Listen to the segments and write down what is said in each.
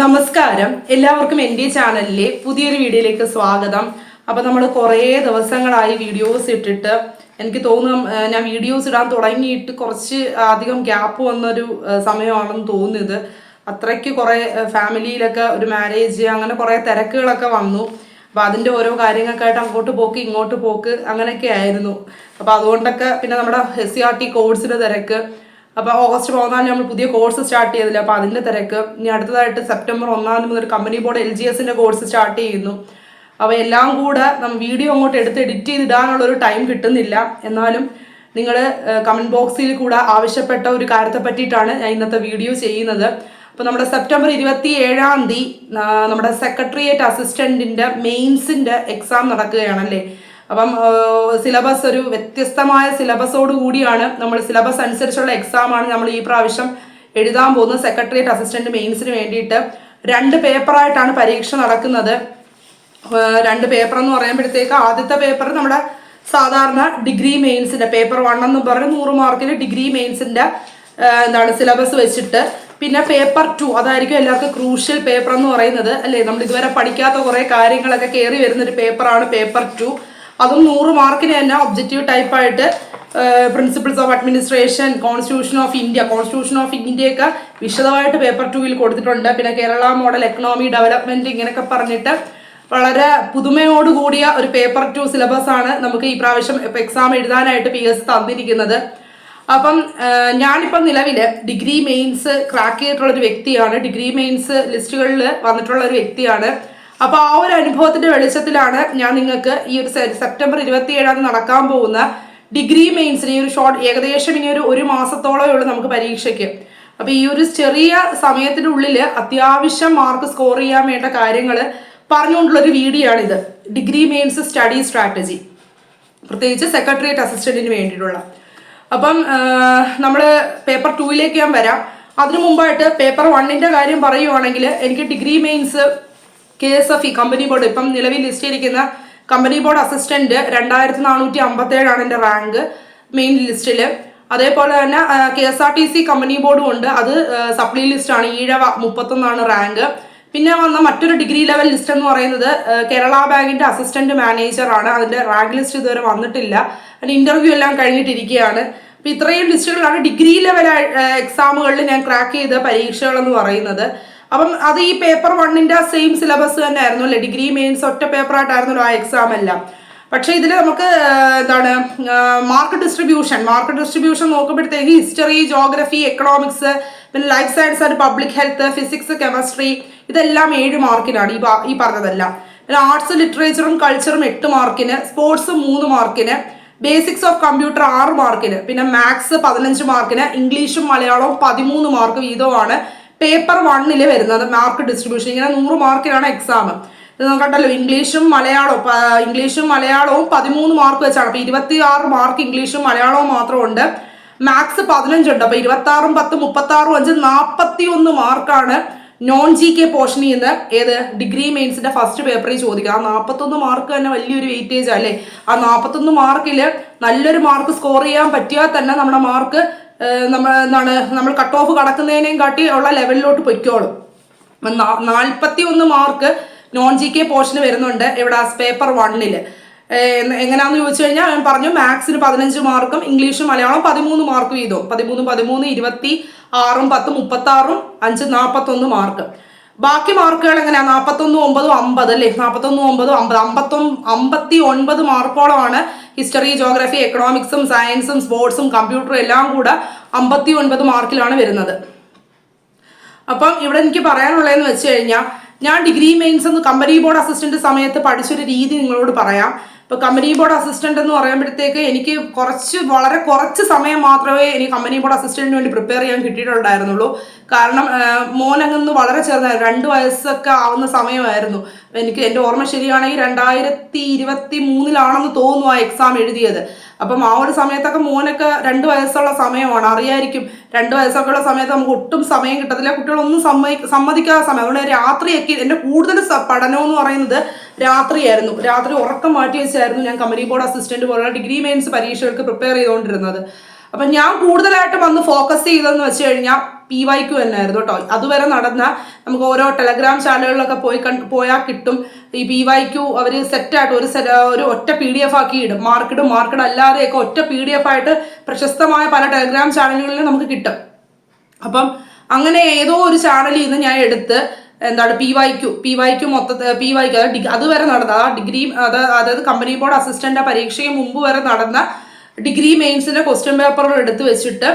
നമസ്കാരം. എല്ലാവർക്കും എന്റെ ചാനലിലെ പുതിയൊരു വീഡിയോയിലേക്ക് സ്വാഗതം. അപ്പോൾ നമ്മൾ കുറേ ദിവസങ്ങളായി വീഡിയോസ് ഇട്ടിട്ട് എനിക്ക് തോന്നുന്നു ഞാൻ വീഡിയോസ് ഇടാൻ തുടങ്ങിയിട്ട് കുറച്ച് അധികം ഗ്യാപ്പ് വന്നൊരു സമയമാണെന്ന് തോന്നിയത് അത്രയ്ക്ക് കുറേ ഫാമിലിയിലൊക്കെ ഒരു മാരേജ് അങ്ങനെ കുറേ തിരക്കുകളൊക്കെ വന്നു. അപ്പോൾ അതിന്റെ ഓരോ കാര്യങ്ങൾക്കായിട്ട് അങ്ങോട്ട് പോക്ക് ഇങ്ങോട്ട് പോക്ക് അങ്ങനെയൊക്കെ ആയിരുന്നു. അപ്പൊ അതുകൊണ്ടൊക്കെ പിന്നെ നമ്മുടെ എസ് സി ആർ ടി കോഴ്സിന്റെ തിരക്ക് അപ്പൊ ഓഗസ്റ്റ് പതിനാലിന് നമ്മൾ പുതിയ കോഴ്സ് സ്റ്റാർട്ട് ചെയ്തില്ല. അപ്പൊ അതിന്റെ തിരക്ക്. ഇനി അടുത്തതായിട്ട് സെപ്റ്റംബർ ഒന്നാം തീയതി മുതൽ കമ്പനി ബോർഡ് എൽ ജി എസിന്റെ കോഴ്സ് സ്റ്റാർട്ട് ചെയ്യുന്നു. അപ്പൊ എല്ലാം കൂടെ നമ്മൾ വീഡിയോ അങ്ങോട്ട് എടുത്ത് എഡിറ്റ് ചെയ്ത് ഇടാനുള്ള ഒരു ടൈം കിട്ടുന്നില്ല എന്നാലും നിങ്ങൾ കമന്റ് ബോക്സിൽ കൂടെ ആവശ്യപ്പെട്ട ഒരു കാര്യത്തെ പറ്റിയിട്ടാണ് ഞാൻ ഇന്നത്തെ വീഡിയോ ചെയ്യുന്നത്. അപ്പോൾ നമ്മുടെ സെപ്റ്റംബർ ഇരുപത്തി ഏഴാം തീയതി നമ്മുടെ സെക്രട്ടേറിയറ്റ് അസിസ്റ്റന്റിന്റെ മെയിൻസിന്റെ എക്സാം നടക്കുകയാണല്ലേ? അപ്പം സിലബസ് ഒരു വ്യത്യസ്തമായ സിലബസോട് കൂടിയാണ് നമ്മൾ സിലബസ് അനുസരിച്ചുള്ള എക്സാം ആണ് നമ്മൾ ഈ പ്രാവശ്യം എഴുതാൻ പോകുന്നത്. സെക്രട്ടേറിയറ്റ് അസിസ്റ്റന്റ് മെയിൻസിന് വേണ്ടിയിട്ട് രണ്ട് പേപ്പറായിട്ടാണ് പരീക്ഷ നടക്കുന്നത്. രണ്ട് പേപ്പർ എന്ന് പറയുമ്പോഴത്തേക്ക് ആദ്യത്തെ പേപ്പർ നമ്മുടെ സാധാരണ ഡിഗ്രി മെയിൻസിന്റെ പേപ്പർ വൺ എന്ന് പറഞ്ഞ് നൂറ് മാർക്കിൽ ഡിഗ്രി മെയിൻസിന്റെ എന്താണ് സിലബസ് വെച്ചിട്ട്. പിന്നെ പേപ്പർ ടു അതായിരിക്കും എല്ലാവർക്കും ക്രൂഷ്യൽ പേപ്പർ എന്ന് പറയുന്നത്. അല്ലേ? നമ്മൾ ഇതുവരെ പഠിക്കാത്ത കുറെ കാര്യങ്ങളൊക്കെ കയറി വരുന്ന ഒരു പേപ്പറാണ് പേപ്പർ ടു അതും നൂറ് മാർക്കിന് തന്നെ objective ടൈപ്പായിട്ട് principles of administration constitution of India constitution of ഇന്ത്യയൊക്കെ വിശദമായിട്ട് പേപ്പർ ടുവിൽ കൊടുത്തിട്ടുണ്ട്. പിന്നെ കേരള മോഡൽ എക്കണോമി ഡെവലപ്മെന്റ് ഇങ്ങനെയൊക്കെ പറഞ്ഞിട്ട് വളരെ പുതുമയോട് കൂടിയ ഒരു പേപ്പർ ടു സിലബസ് ആണ് നമുക്ക് ഈ പ്രാവശ്യം എക്സാം എഴുതാനായിട്ട് പി എസ് തന്നിരിക്കുന്നത്. അപ്പം ഞാനിപ്പം നിലവിൽ ഡിഗ്രി മെയിൻസ് ക്രാക്ക് ചെയ്തിട്ടുള്ള ഒരു വ്യക്തിയാണ്. ഡിഗ്രി മെയിൻസ് ലിസ്റ്റുകളിൽ വന്നിട്ടുള്ള ഒരു വ്യക്തിയാണ്. അപ്പൊ ആ ഒരു അനുഭവത്തിന്റെ വെളിച്ചത്തിലാണ് ഞാൻ നിങ്ങൾക്ക് ഈ ഒരു സെപ്റ്റംബർ ഇരുപത്തി ഏഴാം നടക്കാൻ പോകുന്ന ഡിഗ്രി മെയിൻസിന് ഈ ഒരു ഷോർട്ട് ഏകദേശം ഇനി ഒരു ഒരു മാസത്തോളമേ ഉള്ളൂ നമുക്ക് പരീക്ഷയ്ക്ക്. അപ്പൊ ഈ ഒരു ചെറിയ സമയത്തിനുള്ളിൽ അത്യാവശ്യം മാർക്ക് സ്കോർ ചെയ്യാൻ വേണ്ട കാര്യങ്ങൾ പറഞ്ഞുകൊണ്ടുള്ള ഒരു വീഡിയോ ആണിത് ഡിഗ്രി മെയിൻസ് സ്റ്റഡി സ്ട്രാറ്റജി. പ്രത്യേകിച്ച് സെക്രട്ടേറിയറ്റ് അസിസ്റ്റന്റിന് വേണ്ടിയിട്ടുള്ള. അപ്പം നമ്മൾ പേപ്പർ ടൂയിലേക്ക് ഞാൻ വരാം. അതിനു മുമ്പായിട്ട് പേപ്പർ വണ്ണിന്റെ കാര്യം പറയുവാണെങ്കിൽ എനിക്ക് degree mains K S F E company board ഇപ്പം നിലവിൽ ലിസ്റ്റ് ചെയ്തിരിക്കുന്ന കമ്പനി ബോർഡ് അസിസ്റ്റന്റ് രണ്ടായിരത്തി നാനൂറ്റി അമ്പത്തി ഏഴാണ് എന്റെ റാങ്ക് മെയിൻ ലിസ്റ്റിൽ അതേപോലെ തന്നെ K S R T C company ബോർഡും ഉണ്ട്. അത് സപ്ലി ലിസ്റ്റാണ് ഈഴവ മുപ്പത്തൊന്നാണ് റാങ്ക് പിന്നെ വന്ന മറ്റൊരു ഡിഗ്രി ലെവൽ ലിസ്റ്റ് എന്ന് പറയുന്നത് കേരള ബാങ്കിന്റെ അസിസ്റ്റന്റ് മാനേജർ ആണ്. അതിന്റെ റാങ്ക് ലിസ്റ്റ് ഇതുവരെ വന്നിട്ടില്ല. ഇന്റർവ്യൂ എല്ലാം കഴിഞ്ഞിട്ടിരിക്കുകയാണ്. അപ്പൊ ഇത്രയും ലിസ്റ്റുകളാണ് ഡിഗ്രി ലെവൽ എക്സാമുകളിൽ ഞാൻ ക്രാക്ക് ചെയ്ത പരീക്ഷകൾ എന്ന് പറയുന്നത്. അപ്പം അത് ഈ പേപ്പർ വണ്ണിന്റെ സെയിം സിലബസ് തന്നെ ആയിരുന്നു അല്ലെ? ഡിഗ്രി മെയിൻസ് ഒറ്റ പേപ്പർ ആയിട്ടായിരുന്നല്ലോ ആ എക്സാം എല്ലാം. പക്ഷേ ഇതിൽ നമുക്ക് എന്താണ് മാർക്ക് ഡിസ്ട്രിബ്യൂഷൻ മാർക്ക് ഡിസ്ട്രിബ്യൂഷൻ നോക്കുമ്പോഴത്തേക്ക് ഹിസ്റ്ററി ജോഗ്രഫി എക്കണോമിക്സ് പിന്നെ life science and public health physics chemistry ഇതെല്ലാം ഏഴ് മാർക്കിനാണ് ഈ ഈ പറഞ്ഞതെല്ലാം. പിന്നെ ആർട്സ് ലിറ്ററേച്ചറും കൾച്ചറും എട്ട് മാർക്കിന് സ്പോർട്സ് മൂന്ന് മാർക്കിന് ബേസിക്സ് ഓഫ് കമ്പ്യൂട്ടർ ആറ് മാർക്കിന് പിന്നെ മാത്സ് പതിനഞ്ച് മാർക്കിന് ഇംഗ്ലീഷും മലയാളവും പതിമൂന്ന് മാർക്ക് വീതമാണ് പേപ്പർ വണ്ണിൽ വരുന്നത് മാർക്ക് ഡിസ്ട്രിബ്യൂഷൻ. ഇങ്ങനെ നൂറ് മാർക്കിനാണ് എക്സാം. കണ്ടല്ലോ ഇംഗ്ലീഷും മലയാളവും ഇംഗ്ലീഷും മലയാളവും പതിമൂന്ന് മാർക്ക് വെച്ചാണ്. അപ്പൊ ഇരുപത്തി ആറ് മാർക്ക് ഇംഗ്ലീഷും മലയാളവും മാത്രമുണ്ട്. മാത്സ് പതിനഞ്ചുണ്ട്. അപ്പൊ ഇരുപത്തി ആറും പത്ത് മുപ്പത്തി ആറും അഞ്ച് നാൽപ്പത്തി ഒന്ന് മാർക്കാണ് നോൺ ജി കെ പോർഷനിൽ നിന്ന് ഏത് ഡിഗ്രി മെയിൻസിന്റെ ഫസ്റ്റ് പേപ്പറിൽ ചോദിക്കുക. ആ നാൽപ്പത്തൊന്ന് മാർക്ക് തന്നെ വലിയൊരു വെയിറ്റേജ് അല്ലേ? ആ നാൽപ്പത്തൊന്ന് മാർക്കിൽ നല്ലൊരു മാർക്ക് സ്കോർ ചെയ്യാൻ പറ്റിയാൽ തന്നെ നമ്മുടെ മാർക്ക് നമ്മൾ എന്താണ് നമ്മൾ കട്ട് ഓഫ് കടക്കുന്നതിനേയും കാട്ടി ഉള്ള ലെവലിലോട്ട് പൊയ്ക്കോളും. നാൽപ്പത്തി ഒന്ന് മാർക്ക് നോൺ ജി കെ പോർഷന് വരുന്നുണ്ട് ഇവിടെ പേപ്പർ വണ്ണിൽ എങ്ങനെയാണെന്ന് ചോദിച്ചു കഴിഞ്ഞാൽ ഞാൻ പറഞ്ഞു മാത്സിന് പതിനഞ്ച് മാർക്കും ഇംഗ്ലീഷും മലയാളം പതിമൂന്ന് മാർക്ക് വീതവും. പതിമൂന്ന് പതിമൂന്ന് ഇരുപത്തി ആറും പത്ത് മുപ്പത്തി ആറും അഞ്ച് നാൽപ്പത്തൊന്ന് മാർക്ക് ബാക്കി മാർക്കുകൾ എങ്ങനെയാ? നാൽപ്പത്തൊന്ന് ഒമ്പതും അമ്പത് അല്ലേ? നാൽപ്പത്തൊന്ന് ഒമ്പതും അമ്പത്. അമ്പത്തൊന്ന് അമ്പത്തി ഒൻപത് മാർക്കോളമാണ് ഹിസ്റ്ററി ജോഗ്രഫി എക്കണോമിക്സും സയൻസും സ്പോർട്സും കമ്പ്യൂട്ടറും എല്ലാം കൂടെ അമ്പത്തി ഒൻപത് മാർക്കിലാണ് വരുന്നത്. അപ്പം ഇവിടെ എനിക്ക് പറയാനുള്ളതെന്ന് വെച്ച് കഴിഞ്ഞാൽ ഞാൻ ഡിഗ്രി മെയിൻസ് എന്ന് കമ്പനി ബോർഡ് അസിസ്റ്റന്റ് സമയത്ത് പഠിച്ചൊരു രീതി നിങ്ങളോട് പറയാം. ഇപ്പൊ കമ്പനി ബോർഡ് അസിസ്റ്റന്റ് എന്ന് പറയുമ്പോഴത്തേക്ക് എനിക്ക് കുറച്ച് വളരെ കുറച്ച് സമയം മാത്രമേ എനിക്ക് കമ്പനി ബോർഡ് അസിസ്റ്റന്റിന് വേണ്ടി പ്രിപ്പയർ ചെയ്യാൻ കിട്ടിയിട്ടുണ്ടായിരുന്നുള്ളൂ. കാരണം മോനങ്ങന്ന് വളരെ ചെറുതായിരുന്നു. രണ്ട് വയസ്സൊക്കെ ആവുന്ന സമയമായിരുന്നു. എനിക്ക് എന്റെ ഓർമ്മ ശരിയാണെങ്കിൽ രണ്ടായിരത്തി ഇരുപത്തി മൂന്നിലാണെന്ന് തോന്നുന്നു ആ എക്സാം എഴുതിയത്. അപ്പം ആ ഒരു സമയത്തൊക്കെ മോനൊക്കെ രണ്ട് വയസ്സുള്ള സമയമാണ്. അറിയായിരിക്കും രണ്ട് വയസ്സൊക്കെ ഉള്ള സമയത്ത് നമുക്ക് ഒട്ടും സമയം കിട്ടത്തില്ല. കുട്ടികളൊന്നും സമ്മതി സമ്മതിക്കാത്ത സമയം. അതുകൊണ്ട് രാത്രിയൊക്കെ എന്റെ കൂടുതൽ പഠനം എന്ന് പറയുന്നത് രാത്രിയായിരുന്നു. രാത്രി ഉറക്കം മാറ്റി വെച്ചായിരുന്നു ഞാൻ കമ്പനി ബോർഡ് അസിസ്റ്റന്റ് പോലുള്ള ഡിഗ്രി മെയിൻസ് പരീക്ഷകൾക്ക് പ്രിപ്പയർ ചെയ്തുകൊണ്ടിരുന്നത്. അപ്പം ഞാൻ കൂടുതലായിട്ട് വന്ന് ഫോക്കസ് ചെയ്തതെന്ന് വെച്ച് കഴിഞ്ഞാൽ പി വൈക്കു തന്നെയായിരുന്നു കേട്ടോ. അതുവരെ നടന്ന നമുക്ക് ഓരോ ടെലഗ്രാം ചാനലുകളിലൊക്കെ പോയി പോയാൽ കിട്ടും. ഈ പി വൈക്കു അവർ സെറ്റായിട്ട് ഒരു ഒരു ഒറ്റ പി ഡി എഫ് ആക്കി ഇടും. മാർക്കിടും മാർക്കിടും അല്ലാതെയൊക്കെ ഒറ്റ പി ഡി എഫ് ആയിട്ട് പ്രശസ്തമായ പല ടെലഗ്രാം ചാനലുകളിലും നമുക്ക് കിട്ടും. അപ്പം അങ്ങനെ ഏതോ ഒരു ചാനലിൽ നിന്ന് ഞാൻ എടുത്ത് എന്താണ് പി വൈക്കു പി വൈക്കു മൊത്തത്തിൽ പി വൈക്കു ഡിഗ്രി അതുവരെ നടന്ന ആ ഡിഗ്രി അത് അതായത് കമ്പനി ബോർഡ് അസിസ്റ്റന്റ് പരീക്ഷയ്ക്ക് മുമ്പ് വരെ നടന്ന ഡിഗ്രി മെയിൻസിന്റെ ക്വസ്റ്റ്യൻ പേപ്പറുകൾ എടുത്ത് വെച്ചിട്ട്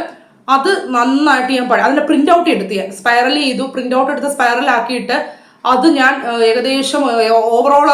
അത് നന്നായിട്ട് ഞാൻ പഠി അതിന്റെ പ്രിന്റ് ഔട്ട് എടുത്ത് ഞാൻ സ്പൈറൽ ചെയ്തു. പ്രിന്റ് ഔട്ട് എടുത്ത് സ്പൈറൽ ആക്കിയിട്ട് അത് ഞാൻ ഏകദേശം ഓവറോൾ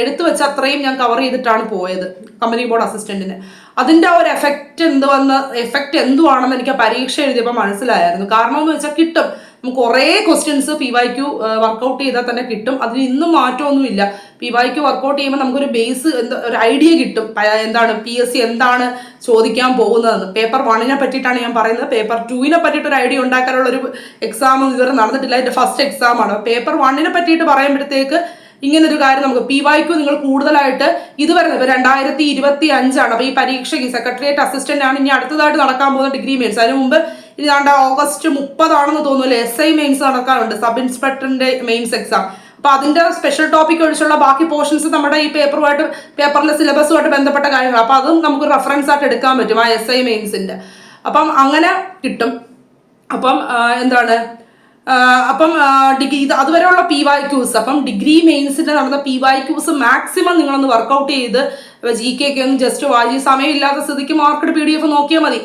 എടുത്തു വെച്ച അത്രയും ഞാൻ കവർ ചെയ്തിട്ടാണ് പോയത് കമ്പനി ബോർഡ് അസിസ്റ്റന്റിന് അതിന്റെ ഒരു എഫക്റ്റ് എന്തുവന്ന് എഫക്റ്റ് എന്തുവാണെന്ന് എനിക്ക് പരീക്ഷ എഴുതിയപ്പോൾ മനസ്സിലായിരുന്നു. കാരണം എന്ന് വെച്ചാൽ കിട്ടും. നമുക്ക് കുറേ questions P Y Q work out ചെയ്താൽ തന്നെ കിട്ടും. അതിന് ഇന്നും മാറ്റമൊന്നുമില്ല. പി വൈ ക്യു വർക്കൗട്ട് ചെയ്യുമ്പോൾ നമുക്കൊരു ബേസ് എന്താ ഒരു ഐഡിയ കിട്ടും. എന്താണ് പി എസ് സി എന്താണ് ചോദിക്കാൻ പോകുന്നതെന്ന്. പേപ്പർ വണ്ണിനെ പറ്റിയിട്ടാണ് ഞാൻ പറയുന്നത്. പേപ്പർ ടുവിനെ പറ്റിയിട്ട് ഒരു ഐഡിയ ഉണ്ടാക്കാനുള്ള ഒരു എക്സാം ഇതുവരെ നടന്നിട്ടില്ല. എന്റെ ഫസ്റ്റ് എക്സാമാണ് പേപ്പർ വണ്ണിനെ പറ്റിയിട്ട് പറയുമ്പോഴത്തേക്ക് ഇങ്ങനെ ഒരു കാര്യം നമുക്ക് പി വൈക്കു നിങ്ങൾ കൂടുതലായിട്ട് ഇത് വരുന്നത് ഇപ്പൊ രണ്ടായിരത്തി ഇരുപത്തി അഞ്ചാണ് അപ്പൊ ഈ പരീക്ഷയ്ക്ക് സെക്രട്ടേറിയറ്റ് അസിസ്റ്റന്റ് ആണ്. ഇനി അടുത്തതായിട്ട് നടക്കാൻ പോകുന്ന ഡിഗ്രി മേൽസ് അതിന് മുമ്പ് ഇനി ഓഗസ്റ്റ് മുപ്പതാണെന്ന് തോന്നുന്നു എസ് ഐ മെയിൻസ് നടക്കാറുണ്ട്. സബ് ഇൻസ്പെക്ടറിന്റെ മെയിൻസ് എക്സാം അപ്പൊ അതിന്റെ സ്പെഷ്യൽ ടോപ്പിക് ഒഴിച്ചുള്ള ബാക്കി പോർഷൻസ് നമ്മുടെ ഈ പേപ്പറുമായിട്ട് പേപ്പറിലെ സിലബസുമായിട്ട് ബന്ധപ്പെട്ട കാര്യങ്ങൾ അപ്പൊ അതും നമുക്ക് റെഫറൻസ് ആയിട്ട് എടുക്കാൻ പറ്റും ആ എസ് ഐ മെയിൻസിന്റെ അപ്പം അങ്ങനെ കിട്ടും. അപ്പം എന്താണ്? അപ്പം ഡിഗ്രി ഇത് അതുവരെയുള്ള പി വൈ ക്യൂസ് അപ്പം ഡിഗ്രി മെയിൻസിന്റെ നടന്ന പി വൈ ക്യൂസ് മാക്സിമം നിങ്ങളൊന്ന് വർക്കൗട്ട് ചെയ്ത് ജി കെ ഒക്കെ ഒന്ന് ജസ്റ്റ് വായിച്ച് സമയമില്ലാത്ത സ്ഥിതിക്ക് മാർക്കറ്റ് പി ഡി എഫ് നോക്കിയാൽ മതി.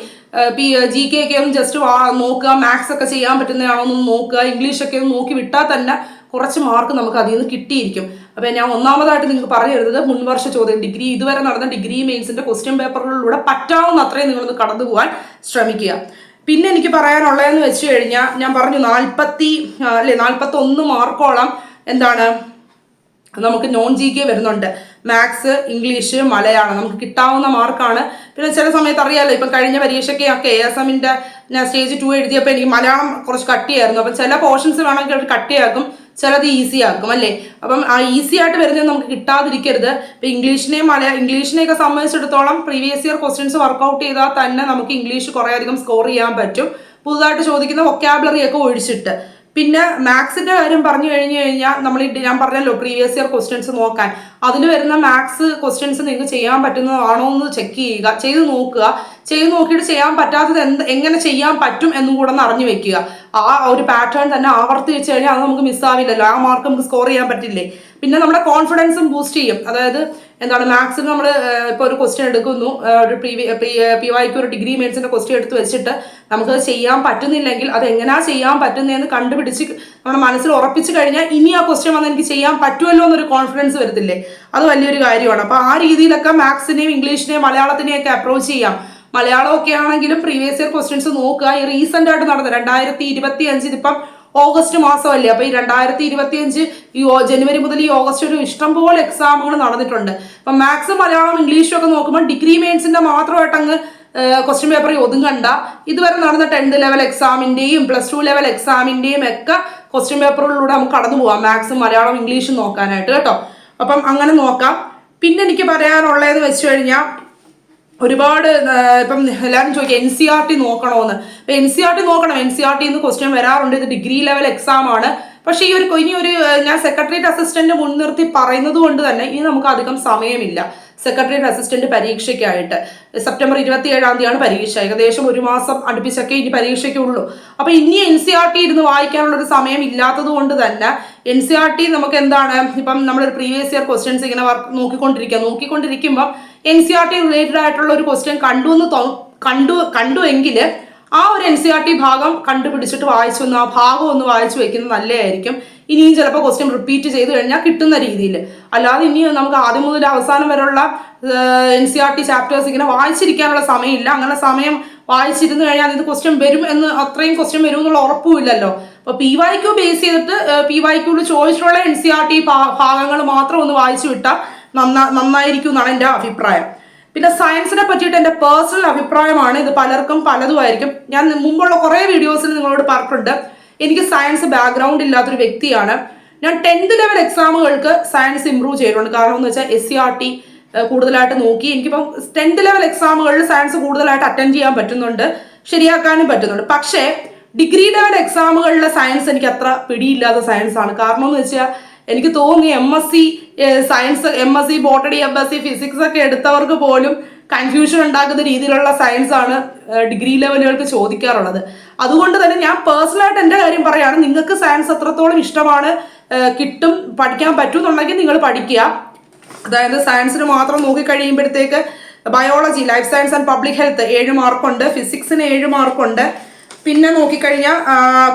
പി ജി കെ ഒക്കെ ഒന്ന് ജസ്റ്റ് നോക്കുക മാത്സ് ഒക്കെ ചെയ്യാൻ പറ്റുന്നതാണോ ഒന്ന് നോക്കുക ഇംഗ്ലീഷ് ഒക്കെ ഒന്ന് നോക്കി വിട്ടാൽ തന്നെ കുറച്ച് മാർക്ക് നമുക്ക് അതിൽ നിന്ന് കിട്ടിയിരിക്കും. അപ്പോൾ ഞാൻ ഒന്നാമതായിട്ട് നിങ്ങൾക്ക് പറഞ്ഞു തരുന്നത് മുൻവർഷ ചോദ്യം. ഡിഗ്രി ഇതുവരെ നടന്ന ഡിഗ്രി മെയിൻസിന്റെ ക്വസ്റ്റ്യൻ പേപ്പറുകളിലൂടെ പറ്റാവുന്ന അത്രയും നിങ്ങളൊന്ന് കടന്നു പോകാൻ ശ്രമിക്കുക. പിന്നെ എനിക്ക് പറയാനുള്ളതെന്ന് വെച്ച് കഴിഞ്ഞാൽ ഞാൻ പറഞ്ഞു നാൽപ്പത്തി അല്ലെ നാൽപ്പത്തി ഒന്ന് മാർക്കോളം എന്താണ് നമുക്ക് നോൺ ജി കെ വരുന്നുണ്ട്. മാത്സ് ഇംഗ്ലീഷ് മലയാളം നമുക്ക് കിട്ടാവുന്ന മാർക്കാണ് പിന്നെ ചില സമയത്ത് അറിയാമല്ലോ ഇപ്പം കഴിഞ്ഞ പരീക്ഷയ്ക്ക് ഒക്കെ എ എസ് എമ്മിന്റെ ഞാൻ സ്റ്റേജ് ടു എഴുതിയപ്പോൾ എനിക്ക് മലയാളം കുറച്ച് കട്ടിയായിരുന്നു. അപ്പം ചില പോർഷൻസ് വേണമെങ്കിൽ അവർ കട്ടിയാക്കും ചിലത് ഈസി ആക്കും അല്ലേ? അപ്പം ആ ഈസി ആയിട്ട് വരുന്നത് നമുക്ക് കിട്ടാതിരിക്കരുത്. ഇപ്പം ഇംഗ്ലീഷിനെയും മലയാളം ഇംഗ്ലീഷിനെയൊക്കെ സംബന്ധിച്ചിടത്തോളം പ്രീവിയസ് ഇയർ ക്വസ്റ്റ്യൻസ് വർക്കൗട്ട് ചെയ്താൽ തന്നെ നമുക്ക് ഇംഗ്ലീഷ് കുറേയധികം സ്കോർ ചെയ്യാൻ പറ്റും. പുതുതായിട്ട് ചോദിക്കുന്ന വൊക്കാബുലറി ഒക്കെ ഒഴിച്ചിട്ട്. പിന്നെ മാത്സിന്റെ കാര്യം പറഞ്ഞു കഴിഞ്ഞു കഴിഞ്ഞാൽ നമ്മൾ ഞാൻ പറഞ്ഞല്ലോ പ്രീവിയസ് ഇയർ ക്വസ്റ്റ്യൻസ് നോക്കാൻ. അതിൽ വരുന്ന മാത്സ് ക്വസ്റ്റ്യൻസ് നിങ്ങൾക്ക് ചെയ്യാൻ പറ്റുന്നതാണോ എന്ന് ചെക്ക് ചെയ്യുക ചെയ്ത് നോക്കുക. ചെയ്ത് നോക്കിയിട്ട് ചെയ്യാൻ പറ്റാത്തത് എന്ത് എങ്ങനെ ചെയ്യാൻ പറ്റും എന്നും കൂടെ ഒന്ന് അറിഞ്ഞു വെക്കുക. ആ ഒരു പാറ്റേൺ തന്നെ ആവർത്തി വെച്ച് കഴിഞ്ഞാൽ അത് നമുക്ക് മിസ്സാവില്ലല്ലോ ആ മാർക്ക് നമുക്ക് സ്കോർ ചെയ്യാൻ പറ്റില്ലേ? പിന്നെ നമ്മുടെ കോൺഫിഡൻസും ബൂസ്റ്റ് ചെയ്യും. അതായത് എന്താണ് മാക്സിമം നമ്മൾ ഇപ്പോൾ ഒരു ക്വസ്റ്റ്യൻ എടുക്കുന്നു. ഒരു പ്രീ പി വൈക്ക് ഒരു ഡിഗ്രി മെയിൻസിന്റെ ക്വസ്റ്റ്യൻ എടുത്ത് വെച്ചിട്ട് നമുക്ക് ചെയ്യാൻ പറ്റുന്നില്ലെങ്കിൽ അത് എങ്ങനെയാ ചെയ്യാൻ പറ്റുന്നതെന്ന് കണ്ടുപിടിച്ച് നമ്മുടെ മനസ്സിൽ ഉറപ്പിച്ചു കഴിഞ്ഞാൽ ഇനി ആ ക്വസ്റ്റ്യൻ വന്ന് എനിക്ക് ചെയ്യാൻ പറ്റുമല്ലോ എന്നൊരു കോൺഫിഡൻസ് വരത്തില്ലേ? അത് വലിയൊരു കാര്യമാണ്. അപ്പോൾ ആ രീതിയിലൊക്കെ മാത്സിനെയും ഇംഗ്ലീഷിനെയും മലയാളത്തിനെയും ഒക്കെ അപ്രോച്ച് ചെയ്യാം. മലയാളം ഒക്കെ ആണെങ്കിലും പ്രീവിയസ് ഇയർ ക്വസ്റ്റ്യൻസ് നോക്കുക. ഈ റീസെന്റ് ആയിട്ട് നടന്ന രണ്ടായിരത്തി ഇരുപത്തി അഞ്ചിൽ ഇപ്പം ഓഗസ്റ്റ് മാസമല്ലേ? അപ്പൊ ഈ രണ്ടായിരത്തി ഇരുപത്തി അഞ്ച് ഈ ജനുവരി മുതൽ ഈ ഓഗസ്റ്റ് ഒരു ഇഷ്ടംപോലെ എക്സാമുകൾ നടന്നിട്ടുണ്ട്. അപ്പൊ മാത്സ് മലയാളം ഇംഗ്ലീഷും ഒക്കെ നോക്കുമ്പോൾ ഡിഗ്രി മെയിൻസിന്റെ മാത്രമായിട്ട് അങ്ങ് ക്വസ്റ്റ്യൻ പേപ്പറിൽ ഒതുങ്ങണ്ട. ഇതുവരെ നടന്ന ടെൻത്ത് ലെവൽ എക്സാമിന്റെയും പ്ലസ് ടു ലെവൽ എക്സാമിന്റെയും ഒക്കെ ക്വസ്റ്റ്യൻ പേപ്പറുകളിലൂടെ നമുക്ക് കടന്നു പോകാം മാത്സും മലയാളം ഇംഗ്ലീഷും നോക്കാനായിട്ട് കേട്ടോ. അപ്പം അങ്ങനെ നോക്കാം. പിന്നെ എനിക്ക് പറയാനുള്ളതെന്ന് വെച്ച് കഴിഞ്ഞാൽ ഒരുപാട് ഇപ്പം എല്ലാവരും ചോദിക്കുക എൻ സി ആർ ടി നോക്കണമെന്ന് അപ്പൊ എൻ സി ആർ ടി നോക്കണം. എൻ സി ആർ ടി എന്ന് ക്വസ്റ്റ്യൻ വരാറുണ്ട്. ഇത് ഡിഗ്രി ലെവൽ എക്സാം ആണ്. പക്ഷേ ഈ ഒരു ഇനി ഒരു ഞാൻ സെക്രട്ടേറിയറ്റ് അസിസ്റ്റന്റ് മുൻനിർത്തി പറയുന്നത് കൊണ്ട് തന്നെ ഇനി നമുക്ക് അധികം സമയമില്ല. Secretariat assistant പരീക്ഷയ്ക്കായിട്ട്. സെപ്റ്റംബർ ഇരുപത്തി ഏഴാം തീയതിയാണ് പരീക്ഷ. ഏകദേശം ഒരു മാസം അടുപ്പിച്ചൊക്കെ ഇനി പരീക്ഷയ്ക്കുള്ളൂ അപ്പൊ ഇനി എൻ സി ആർ ടി ഇരുന്ന് വായിക്കാനുള്ള ഒരു സമയം ഇല്ലാത്തത് കൊണ്ട് തന്നെ എൻ സി ആർ ടി നമുക്ക് എന്താണ് ഇപ്പം നമ്മളൊരു പ്രീവിയസ് ഇയർ ക്വസ്റ്റ്യൻസ് ഇങ്ങനെ വർക്ക് നോക്കിക്കൊണ്ടിരിക്കുക നോക്കിക്കൊണ്ടിരിക്കുമ്പം N C R T related ആയിട്ടുള്ള ഒരു ക്വസ്റ്റ്യൻ കണ്ടു എന്ന് കണ്ടു കണ്ടു എങ്കിൽ ആ ഒരു എൻ സി ആർ ടി ഭാഗം കണ്ടുപിടിച്ചിട്ട് വായിച്ചു ആ ഭാഗം ഒന്ന് വായിച്ചു വെക്കുന്നത് നല്ലതായിരിക്കും. ഇനിയും ചിലപ്പോൾ ക്വസ്റ്റ്യൻ റിപ്പീറ്റ് ചെയ്ത് കഴിഞ്ഞാൽ കിട്ടുന്ന രീതിയിൽ. അല്ലാതെ ഇനി നമുക്ക് ആദ്യം മുതൽ അവസാനം വരെയുള്ള N C R T chapters ഇങ്ങനെ വായിച്ചിരിക്കാനുള്ള സമയമില്ല. അങ്ങനെ സമയം വായിച്ചിരുന്നു കഴിഞ്ഞാൽ ഇത് ക്വസ്റ്റ്യൻ വരും എന്ന് അത്രയും ക്വസ്റ്റ്യൻ വരും എന്നുള്ള ഉറപ്പുമില്ലല്ലോ അപ്പോൾ പി വൈക്യു ബേസ് ചെയ്തിട്ട് പി വൈക്യൂൽ ചോദിച്ചിട്ടുള്ള എൻ സി ആർ ടി ഭാഗങ്ങൾ മാത്രം ഒന്ന് വായിച്ചു വിട്ടാൽ നന്നാ നന്നായിരിക്കും എന്നാണ് എന്റെ അഭിപ്രായം. പിന്നെ സയൻസിനെ പറ്റിയിട്ട് എന്റെ പേഴ്സണൽ അഭിപ്രായമാണ്. ഇത് പലർക്കും പലതുമായിരിക്കും. ഞാൻ മുമ്പുള്ള കുറേ വീഡിയോസിൽ നിങ്ങളോട് പറഞ്ഞിട്ടുണ്ട്. എനിക്ക് സയൻസ് ബാക്ക്ഗ്രൗണ്ട് ഇല്ലാത്തൊരു വ്യക്തിയാണ്. ഞാൻ ടെൻത്ത് ലെവൽ എക്സാമുകൾക്ക് സയൻസ് ഇമ്പ്രൂവ് ചെയ്തിട്ടുണ്ട്. കാരണം എന്ന് വെച്ചാൽ എസ് സി ആർ ടി കൂടുതലായിട്ട് നോക്കി. എനിക്കിപ്പം ടെൻത്ത് ലെവൽ എക്സാമുകളിൽ സയൻസ് കൂടുതലായിട്ട് അറ്റൻഡ് ചെയ്യാൻ പറ്റുന്നുണ്ട്. ശരിയാക്കാനും പറ്റുന്നുണ്ട്. പക്ഷേ ഡിഗ്രി ലെവൽ എക്സാമുകളിലെ സയൻസ് എനിക്ക് അത്ര പിടിയില്ലാത്ത സയൻസ് ആണ് കാരണം എന്ന് വെച്ചാൽ എനിക്ക് തോന്നി M S C science M S C botany M S C physics ഒക്കെ എടുത്തവർക്ക് പോലും കൺഫ്യൂഷൻ ഉണ്ടാക്കുന്ന രീതിയിലുള്ള സയൻസ് ആണ് ഡിഗ്രി ലെവലുകൾക്ക് ചോദിക്കാറുള്ളത്. അതുകൊണ്ട് തന്നെ ഞാൻ പേഴ്സണലായിട്ട് എന്റെ കാര്യം പറയുകയാണ് നിങ്ങൾക്ക് സയൻസ് എത്രത്തോളം ഇഷ്ടമാണ് കിട്ടും പഠിക്കാൻ പറ്റുമെന്നുണ്ടെങ്കിൽ നിങ്ങൾ പഠിക്കുക. അതായത് സയൻസിന് മാത്രം നോക്കി കഴിയുമ്പോഴത്തേക്ക് biology life science and public health ഏഴ് മാർക്കുണ്ട് ഫിസിക്സിന് ഏഴ് മാർക്കുണ്ട് പിന്നെ നോക്കിക്കഴിഞ്ഞാൽ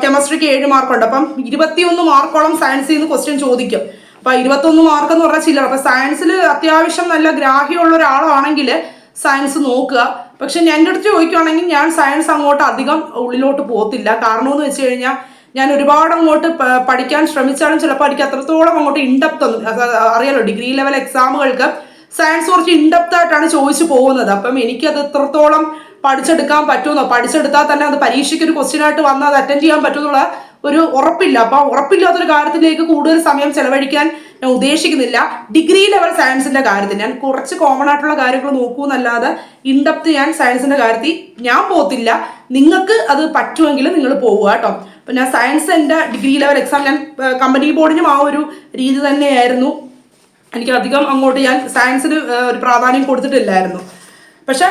കെമിസ്ട്രിക്ക് ഏഴ് മാർക്കുണ്ട് അപ്പം ഇരുപത്തിയൊന്ന് മാർക്കോളം സയൻസിൽ നിന്ന് ക്വസ്റ്റ്യൻ ചോദിക്കും. അപ്പൊ ഇരുപത്തൊന്ന് മാർക്ക് എന്ന് പറഞ്ഞാൽ ചില്ലറ. അപ്പൊ സയൻസിൽ അത്യാവശ്യം നല്ല ഗ്രാഹ്യമുള്ള ഒരാളാണെങ്കിൽ സയൻസ് നോക്കുക. പക്ഷെ എന്റെ അടുത്ത് ചോദിക്കുകയാണെങ്കിൽ ഞാൻ സയൻസ് അങ്ങോട്ട് അധികം ഉള്ളിലോട്ട് പോകത്തില്ല. കാരണം എന്ന് വെച്ച് കഴിഞ്ഞാൽ ഞാൻ ഒരുപാട് അങ്ങോട്ട് പഠിക്കാൻ ശ്രമിച്ചാലും ചിലപ്പോൾ എനിക്ക് അത്രത്തോളം അങ്ങോട്ട് ഇൻഡെപ്ത് ഒന്നും അറിയാലോ ഡിഗ്രി ലെവൽ എക്സാമുകൾക്ക് സയൻസ് കുറച്ച് ഇൻഡെപ്ത് ആയിട്ടാണ് ചോദിച്ചു പോകുന്നത്. അപ്പം എനിക്കത് എത്രത്തോളം പഠിച്ചെടുക്കാൻ പറ്റുമെന്നോ? പഠിച്ചെടുത്താൽ തന്നെ അത് പരീക്ഷയ്ക്ക് ഒരു ക്വസ്റ്റ്യൻ ആയിട്ട് വന്നാൽ അത് അറ്റൻഡ് ചെയ്യാൻ പറ്റുമെന്നുള്ള ഒരു ഉറപ്പില്ല. അപ്പൊ ഉറപ്പില്ലാത്തൊരു കാര്യത്തിലേക്ക് കൂടുതൽ സമയം ചെലവഴിക്കാൻ ഞാൻ ഉദ്ദേശിക്കുന്നില്ല. ഡിഗ്രി ലെവൽ സയൻസിന്റെ കാര്യത്തിൽ ഞാൻ കുറച്ച് കോമൺ ആയിട്ടുള്ള കാര്യങ്ങൾ നോക്കൂ എന്നല്ലാതെ ഇൻഡപ്ത് ഞാൻ സയൻസിന്റെ കാര്യത്തിൽ ഞാൻ പോകത്തില്ല. നിങ്ങൾക്ക് അത് പറ്റുമെങ്കിൽ നിങ്ങൾ പോവുക കേട്ടോ. അപ്പൊ ഞാൻ സയൻസ് എന്റെ ഡിഗ്രി ലെവൽ എക്സാം ഞാൻ കമ്പനി ബോർഡിനും ആ ഒരു രീതി തന്നെയായിരുന്നു. എനിക്ക് അധികം അങ്ങോട്ട് ഞാൻ സയൻസിന് ഒരു പ്രാധാന്യം കൊടുത്തിട്ടില്ലായിരുന്നു. പക്ഷെ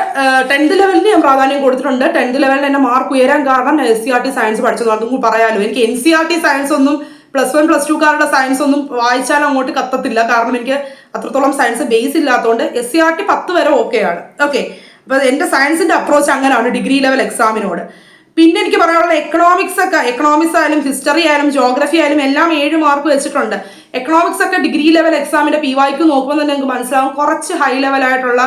ടെൻത്ത് ലെവലിന് ഞാൻ പ്രാധാന്യം കൊടുത്തിട്ടുണ്ട്. ടെൻത്ത് ലെവലിൽ എന്റെ മാർക്ക് ഉയരാൻ കാരണം S C R T science പഠിച്ചത്. അതും പറയാലോ. എനിക്ക് N C R T science ഒന്നും പ്ലസ് വൺ പ്ലസ് ടുക്കാരുടെ സയൻസ് ഒന്നും വായിച്ചാലും അങ്ങോട്ട് കത്തത്തില്ല. കാരണം എനിക്ക് അത്രത്തോളം സയൻസ് ബേസ് ഇല്ലാത്തതുകൊണ്ട് എസ് സി ആർ ടി പത്ത് വരെ ഓക്കെ ആണ്. ഓക്കെ അപ്പോൾ എന്റെ സയൻസിന്റെ അപ്രോച്ച് അങ്ങനെയാണ് ഡിഗ്രി ലെവൽ എക്സാമിനോട് പിന്നെ എനിക്ക് പറയാനുള്ള എക്കണോമിക്സ് ഒക്കെ. എക്കണോമിക്സ് ആയാലും ഹിസ്റ്ററി ആയാലും ജോഗ്രഫി ആയാലും എല്ലാം ഏഴ് മാർക്ക് വെച്ചിട്ടുണ്ട്. എക്കണോമിക്സ് ഒക്കെ ഡിഗ്രി ലെവൽ എക്സാമിന്റെ പി വൈക്ക് നോക്കുമ്പോൾ തന്നെ നിങ്ങൾക്ക് മനസ്സിലാവും. കുറച്ച് ഹൈ ലെവലായിട്ടുള്ള